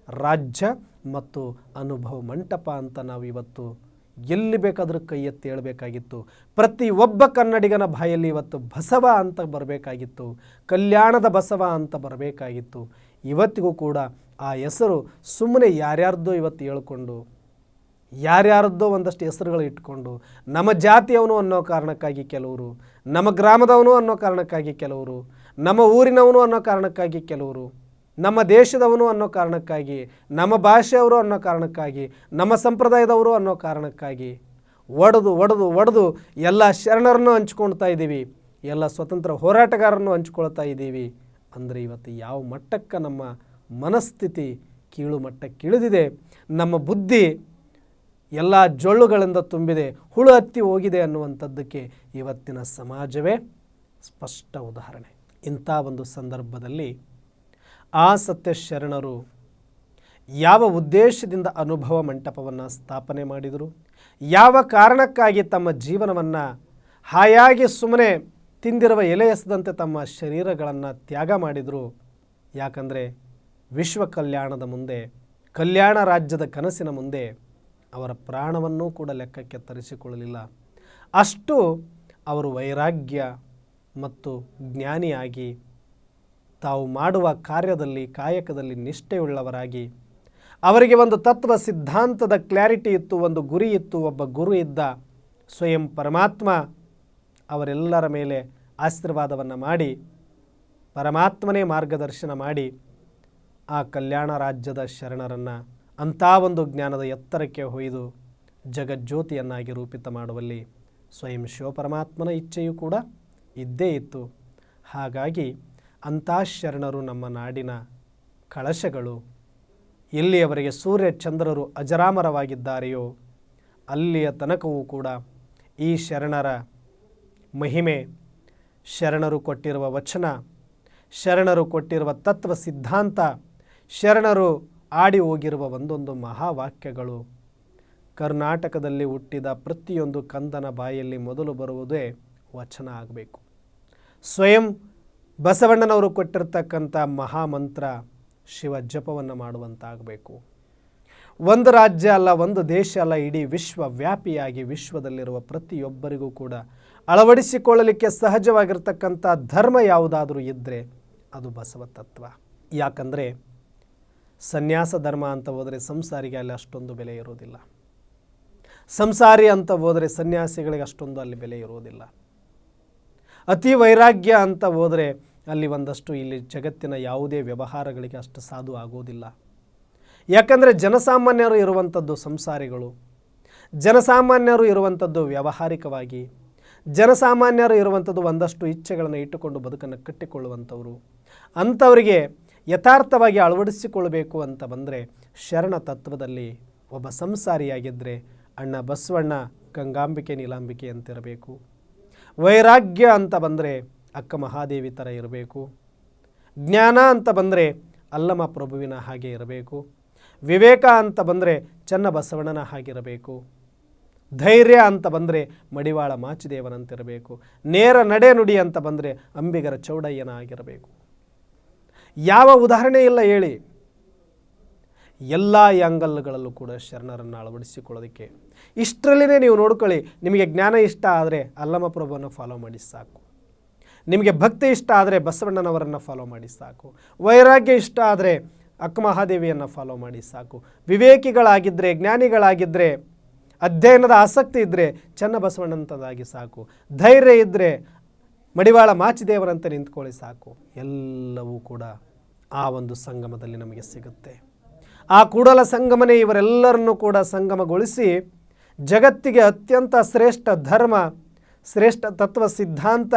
ರಾಜ್ಯ ಮತ್ತು ಅನುಭವ ಮಂಟಪ ಅಂತ ನಾವು ಇವತ್ತು ಎಲ್ಲಿ ಬೇಕಾದರೂ ಕೈ ಎತ್ತಿ ಹೇಳಬೇಕಾಗಿತ್ತು. ಪ್ರತಿ ಒಬ್ಬ ಕನ್ನಡಿಗನ ಬಾಯಲ್ಲಿ ಇವತ್ತು ಬಸವ ಅಂತ ಬರಬೇಕಾಗಿತ್ತು. ಕಲ್ಯಾಣದ ಬಸವ ಅಂತ ಬರಬೇಕಾಗಿತ್ತು. ಇವತ್ತಿಗೂ ಕೂಡ ಆ ಹೆಸರು ಸುಮ್ಮನೆ ಯಾರ್ಯಾರ್ದೋ ಇವತ್ತು ಹೇಳ್ಕೊಂಡು ಯಾರ್ಯಾರದ್ದೋ ಒಂದಷ್ಟು ಹೆಸರುಗಳು ಇಟ್ಕೊಂಡು, ನಮ್ಮ ಜಾತಿಯವನು ಅನ್ನೋ ಕಾರಣಕ್ಕಾಗಿ ಕೆಲವರು, ನಮ್ಮ ಗ್ರಾಮದವನು ಅನ್ನೋ ಕಾರಣಕ್ಕಾಗಿ ಕೆಲವರು, ನಮ್ಮ ಊರಿನವನು ಅನ್ನೋ ಕಾರಣಕ್ಕಾಗಿ ಕೆಲವರು ನಮ್ಮ ದೇಶದವನು ಅನ್ನೋ ಕಾರಣಕ್ಕಾಗಿ, ನಮ್ಮ ಭಾಷೆಯವರು ಅನ್ನೋ ಕಾರಣಕ್ಕಾಗಿ, ನಮ್ಮ ಸಂಪ್ರದಾಯದವರು ಅನ್ನೋ ಕಾರಣಕ್ಕಾಗಿ ಒಡೆದು ಒಡೆದು ಒಡೆದು ಎಲ್ಲ ಶರಣರನ್ನು ಹಂಚ್ಕೊಳ್ತಾ ಇದ್ದೀವಿ. ಎಲ್ಲ ಸ್ವತಂತ್ರ ಹೋರಾಟಗಾರರನ್ನು ಹಂಚ್ಕೊಳ್ತಾ ಇದ್ದೀವಿ. ಅಂದರೆ ಇವತ್ತು ಯಾವ ಮಟ್ಟಕ್ಕೆ ನಮ್ಮ ಮನಸ್ಥಿತಿ ಕೀಳು ಮಟ್ಟಕ್ಕೆ ಇಳಿದಿದೆ. ನಮ್ಮ ಬುದ್ಧಿ ಎಲ್ಲ ಜೊಳ್ಳುಗಳಿಂದ ತುಂಬಿದೆ, ಹುಳು ಹತ್ತಿ ಹೋಗಿದೆ ಅನ್ನುವಂಥದ್ದಕ್ಕೆ ಇವತ್ತಿನ ಸಮಾಜವೇ ಸ್ಪಷ್ಟ ಉದಾಹರಣೆ. ಇಂಥ ಒಂದು ಸಂದರ್ಭದಲ್ಲಿ ಆ ಸತ್ಯ ಶರಣರು ಯಾವ ಉದ್ದೇಶದಿಂದ ಅನುಭವ ಮಂಟಪವನ್ನು ಸ್ಥಾಪನೆ ಮಾಡಿದರು? ಯಾವ ಕಾರಣಕ್ಕಾಗಿ ತಮ್ಮ ಜೀವನವನ್ನು ಹಾಯಾಗಿ ಸುಮ್ಮನೆ ತಿಂದಿರುವ ಎಲೆ ಎಸೆದಂತೆ ತಮ್ಮ ಶರೀರಗಳನ್ನು ತ್ಯಾಗ ಮಾಡಿದರು? ಯಾಕಂದರೆ ವಿಶ್ವ ಕಲ್ಯಾಣದ ಮುಂದೆ, ಕಲ್ಯಾಣ ರಾಜ್ಯದ ಕನಸಿನ ಮುಂದೆ ಅವರ ಪ್ರಾಣವನ್ನೂ ಕೂಡ ಲೆಕ್ಕಕ್ಕೆ ತರಿಸಿಕೊಳ್ಳಲಿಲ್ಲ. ಅಷ್ಟು ಅವರು ವೈರಾಗ್ಯ ಮತ್ತು ಜ್ಞಾನಿಯಾಗಿ ತಾವು ಮಾಡುವ ಕಾರ್ಯದಲ್ಲಿ, ಕಾಯಕದಲ್ಲಿ ನಿಷ್ಠೆಯುಳ್ಳವರಾಗಿ. ಅವರಿಗೆ ಒಂದು ತತ್ವ ಸಿದ್ಧಾಂತದ ಕ್ಲಾರಿಟಿ ಇತ್ತು, ಒಂದು ಗುರಿ ಇತ್ತು, ಒಬ್ಬ ಗುರು ಇದ್ದ. ಸ್ವಯಂ ಪರಮಾತ್ಮ ಅವರೆಲ್ಲರ ಮೇಲೆ ಆಶೀರ್ವಾದವನ್ನು ಮಾಡಿ, ಪರಮಾತ್ಮನೇ ಮಾರ್ಗದರ್ಶನ ಮಾಡಿ, ಆ ಕಲ್ಯಾಣ ರಾಜ್ಯದ ಶರಣರನ್ನು ಅಂಥ ಒಂದು ಜ್ಞಾನದ ಎತ್ತರಕ್ಕೆ ಹೊಯ್ದು ಜಗಜ್ಯೋತಿಯನ್ನಾಗಿ ರೂಪಿತ ಮಾಡುವಲ್ಲಿ ಸ್ವಯಂ ಶಿವಪರಮಾತ್ಮನ ಇಚ್ಛೆಯೂ ಕೂಡ ಇದ್ದೇ ಇತ್ತು. ಹಾಗಾಗಿ ಅಂಥ ಶರಣರು ನಮ್ಮ ನಾಡಿನ ಕಳಶಗಳು. ಎಲ್ಲಿಯವರೆಗೆ ಸೂರ್ಯ ಚಂದ್ರರು ಅಜರಾಮರವಾಗಿದ್ದಾರೆಯೋ ಅಲ್ಲಿಯ ತನಕವೂ ಕೂಡ ಈ ಶರಣರ ಮಹಿಮೆ. ಶರಣರು ಕೊಟ್ಟಿರುವ ವಚನ, ಶರಣರು ಕೊಟ್ಟಿರುವ ತತ್ವ ಸಿದ್ಧಾಂತ, ಶರಣರು ಆಡಿ ಹೋಗಿರುವ ಒಂದೊಂದು ಮಹಾವಾಕ್ಯಗಳು. ಕರ್ನಾಟಕದಲ್ಲಿ ಹುಟ್ಟಿದ ಪ್ರತಿಯೊಂದು ಕಂದನ ಬಾಯಲ್ಲಿ ಮೊದಲು ಬರುವುದೇ ವಚನ ಆಗಬೇಕು. ಸ್ವಯಂ ಬಸವಣ್ಣನವರು ಕೊಟ್ಟಿರ್ತಕ್ಕಂಥ ಮಹಾಮಂತ್ರ ಶಿವ ಜಪವನ್ನು ಮಾಡುವಂತಾಗಬೇಕು. ಒಂದು ರಾಜ್ಯ ಅಲ್ಲ, ಒಂದು ದೇಶ ಅಲ್ಲ, ಇಡೀ ವಿಶ್ವವ್ಯಾಪಿಯಾಗಿ ವಿಶ್ವದಲ್ಲಿರುವ ಪ್ರತಿಯೊಬ್ಬರಿಗೂ ಕೂಡ ಅಳವಡಿಸಿಕೊಳ್ಳಲಿಕ್ಕೆ ಸಹಜವಾಗಿರ್ತಕ್ಕಂಥ ಧರ್ಮ ಯಾವುದಾದರೂ ಇದ್ದರೆ ಅದು ಬಸವ ತತ್ವ. ಯಾಕಂದರೆ ಸನ್ಯಾಸ ಧರ್ಮ ಅಂತ ಹೋದರೆ ಸಂಸಾರಿಗೆ ಅಲ್ಲಿ ಅಷ್ಟೊಂದು ಬೆಲೆ ಇರೋದಿಲ್ಲ ಸಂಸಾರಿ ಅಂತ ಹೋದರೆ ಸನ್ಯಾಸಿಗಳಿಗೆ ಅಷ್ಟೊಂದು ಅಲ್ಲಿ ಬೆಲೆ ಇರೋದಿಲ್ಲ ಅತಿ ವೈರಾಗ್ಯ ಅಂತ ಹೋದರೆ ಅಲ್ಲಿ ಒಂದಷ್ಟು ಇಲ್ಲಿ ಜಗತ್ತಿನ ಯಾವುದೇ ವ್ಯವಹಾರಗಳಿಗೆ ಅಷ್ಟು ಸಾಧು ಆಗೋದಿಲ್ಲ. ಯಾಕಂದರೆ ಜನಸಾಮಾನ್ಯರು ಇರುವಂಥದ್ದು ಸಂಸಾರಿಗಳು. ಜನಸಾಮಾನ್ಯರು ಇರುವಂಥದ್ದು ವ್ಯಾವಹಾರಿಕವಾಗಿ. ಜನಸಾಮಾನ್ಯರು ಇರುವಂಥದ್ದು ಒಂದಷ್ಟು ಇಚ್ಛೆಗಳನ್ನು ಇಟ್ಟುಕೊಂಡು ಬದುಕನ್ನು ಕಟ್ಟಿಕೊಳ್ಳುವಂಥವರು. ಅಂಥವರಿಗೆ ಯಥಾರ್ಥವಾಗಿ ಅಳವಡಿಸಿಕೊಳ್ಳಬೇಕು ಅಂತ ಬಂದರೆ ಶರಣ ತತ್ವದಲ್ಲಿ ಒಬ್ಬ ಸಂಸಾರಿಯಾಗಿದ್ದರೆ ಅಣ್ಣ ಬಸವಣ್ಣ ಗಂಗಾಂಬಿಕೆ, ನೀಲಾಂಬಿಕೆ ಅಂತಿರಬೇಕು. ವೈರಾಗ್ಯ ಅಂತ ಬಂದರೆ ಅಕ್ಕ ಮಹಾದೇವಿ ಥರ ಇರಬೇಕು. ಜ್ಞಾನ ಅಂತ ಬಂದರೆ ಅಲ್ಲಮ ಪ್ರಭುವಿನ ಹಾಗೆ ಇರಬೇಕು. ವಿವೇಕ ಅಂತ ಬಂದರೆ ಚನ್ನ ಬಸವಣ್ಣನ ಹಾಗಿರಬೇಕು ಧೈರ್ಯ ಅಂತ ಬಂದರೆ ಮಡಿವಾಳ ಮಾಚಿದೇವನಂತಿರಬೇಕು. ನೇರ ನಡೆ ನುಡಿ ಅಂತ ಬಂದರೆ ಅಂಬಿಗರ ಚೌಡಯ್ಯನ ಆಗಿರಬೇಕು ಯಾವ ಉದಾಹರಣೆ ಇಲ್ಲ ಹೇಳಿ. ಎಲ್ಲ ಆ್ಯಂಗಲ್ಗಳಲ್ಲೂ ಕೂಡ ಶರಣರನ್ನು ಅಳವಡಿಸಿಕೊಳ್ಳೋದಕ್ಕೆ. ಇಷ್ಟರಲ್ಲಿನೇ ನೀವು ನೋಡ್ಕೊಳ್ಳಿ, ನಿಮಗೆ ಜ್ಞಾನ ಇಷ್ಟ ಆದರೆ ಅಲ್ಲಮಪ್ರಭುವನ್ನು ಫಾಲೋ ಮಾಡಿ ಸಾಕು. ನಿಮಗೆ ಭಕ್ತಿ ಇಷ್ಟ ಆದರೆ ಬಸವಣ್ಣನವರನ್ನು ಫಾಲೋ ಮಾಡಿ ಸಾಕು. ವೈರಾಗ್ಯ ಇಷ್ಟ ಆದರೆ ಅಕ್ಕ ಮಹಾದೇವಿಯನ್ನು ಫಾಲೋ ಮಾಡಿ ಸಾಕು. ವಿವೇಕಿಗಳಾಗಿದ್ದರೆ ಜ್ಞಾನಿಗಳಾಗಿದ್ದರೆ ಅಧ್ಯಯನದ ಆಸಕ್ತಿ ಇದ್ದರೆ ಚನ್ನ ಬಸವಣ್ಣಂಥದ್ದಾಗಿ ಸಾಕು. ಧೈರ್ಯ ಇದ್ದರೆ ಮಡಿವಾಳ ಮಾಚಿದೇವರಂತೆ ನಿಂತ್ಕೊಳ್ಳಿ ಸಾಕು. ಎಲ್ಲವೂ ಕೂಡ ಆ ಒಂದು ಸಂಗಮದಲ್ಲಿ ನಮಗೆ ಸಿಗುತ್ತೆ. ಆ ಕೂಡಲ ಸಂಗಮನೇ ಇವರೆಲ್ಲರನ್ನು ಕೂಡ ಸಂಗಮಗೊಳಿಸಿ ಜಗತ್ತಿಗೆ ಅತ್ಯಂತ ಶ್ರೇಷ್ಠ ಧರ್ಮ, ಶ್ರೇಷ್ಠ ತತ್ವ ಸಿದ್ಧಾಂತ,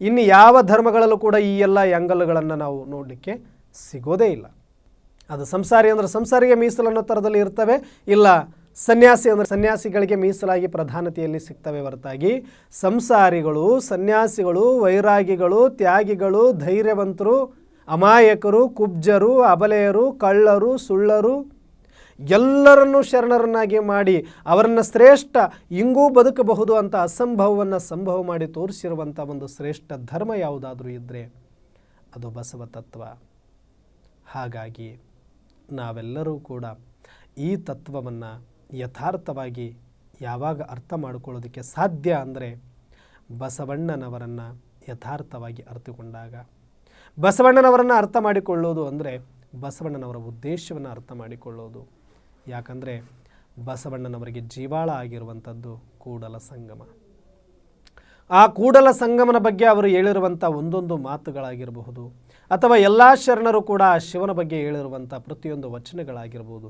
ಇನ್ನು ಯಾವ ಧರ್ಮಗಳಲ್ಲೂ ಕೂಡ ಈ ಎಲ್ಲ ಆ್ಯಂಗಲ್ಗಳನ್ನು ನಾವು ನೋಡಲಿಕ್ಕೆ ಸಿಗೋದೇ ಇಲ್ಲ. ಅದು ಸಂಸಾರಿ ಅಂದರೆ ಸಂಸಾರಿಗೆ ಮೀಸಲನ್ನು ಥರದಲ್ಲಿ ಇರ್ತವೆ, ಇಲ್ಲ ಸನ್ಯಾಸಿ ಅಂದರೆ ಸನ್ಯಾಸಿಗಳಿಗೆ ಮೀಸಲಾಗಿ ಪ್ರಧಾನತೆಯಲ್ಲಿ ಸಿಗ್ತವೆ ಹೊರತಾಗಿ. ಸಂಸಾರಿಗಳು, ಸನ್ಯಾಸಿಗಳು, ವೈರಾಗಿಗಳು, ತ್ಯಾಗಿಗಳು, ಧೈರ್ಯವಂತರು ಅಮಾಯಕರು, ಕುಬ್ಜರು, ಅಬಲೆಯರು, ಕಳ್ಳರು, ಸುಳ್ಳರು ಎಲ್ಲರನ್ನೂ ಶರಣರನ್ನಾಗಿ ಮಾಡಿ ಅವರನ್ನು ಶ್ರೇಷ್ಠ ಇಂಗೂ ಬದುಕಬಹುದು ಅಂತ ಅಸಂಭವವನ್ನು ಸಂಭವ ಮಾಡಿ ತೋರಿಸಿರುವಂಥ ಒಂದು ಶ್ರೇಷ್ಠ ಧರ್ಮ ಯಾವುದಾದರೂ ಇದ್ದರೆ ಅದು ಬಸವ ತತ್ವ. ಹಾಗಾಗಿ ನಾವೆಲ್ಲರೂ ಕೂಡ ಈ ತತ್ವವನ್ನು ಯಥಾರ್ಥವಾಗಿ ಯಾವಾಗ ಅರ್ಥ ಮಾಡಿಕೊಳ್ಳೋದಕ್ಕೆ ಸಾಧ್ಯ ಅಂದರೆ ಬಸವಣ್ಣನವರನ್ನು ಯಥಾರ್ಥವಾಗಿ ಅರ್ಥಕೊಂಡಾಗ ಬಸವಣ್ಣನವರನ್ನು ಅರ್ಥ ಮಾಡಿಕೊಳ್ಳೋದು ಅಂದರೆ ಬಸವಣ್ಣನವರ ಉದ್ದೇಶವನ್ನು ಅರ್ಥ ಮಾಡಿಕೊಳ್ಳೋದು. ಯಾಕಂದರೆ ಬಸವಣ್ಣನವರಿಗೆ ಜೀವಾಳ ಆಗಿರುವಂಥದ್ದು ಕೂಡಲ ಸಂಗಮ. ಆ ಕೂಡಲ ಸಂಗಮನ ಬಗ್ಗೆ ಅವರು ಹೇಳಿರುವಂಥ ಒಂದೊಂದು ಮಾತುಗಳಾಗಿರಬಹುದು, ಅಥವಾ ಎಲ್ಲ ಶರಣರು ಕೂಡ ಆ ಶಿವನ ಬಗ್ಗೆ ಹೇಳಿರುವಂಥ ಪ್ರತಿಯೊಂದು ವಚನಗಳಾಗಿರ್ಬೋದು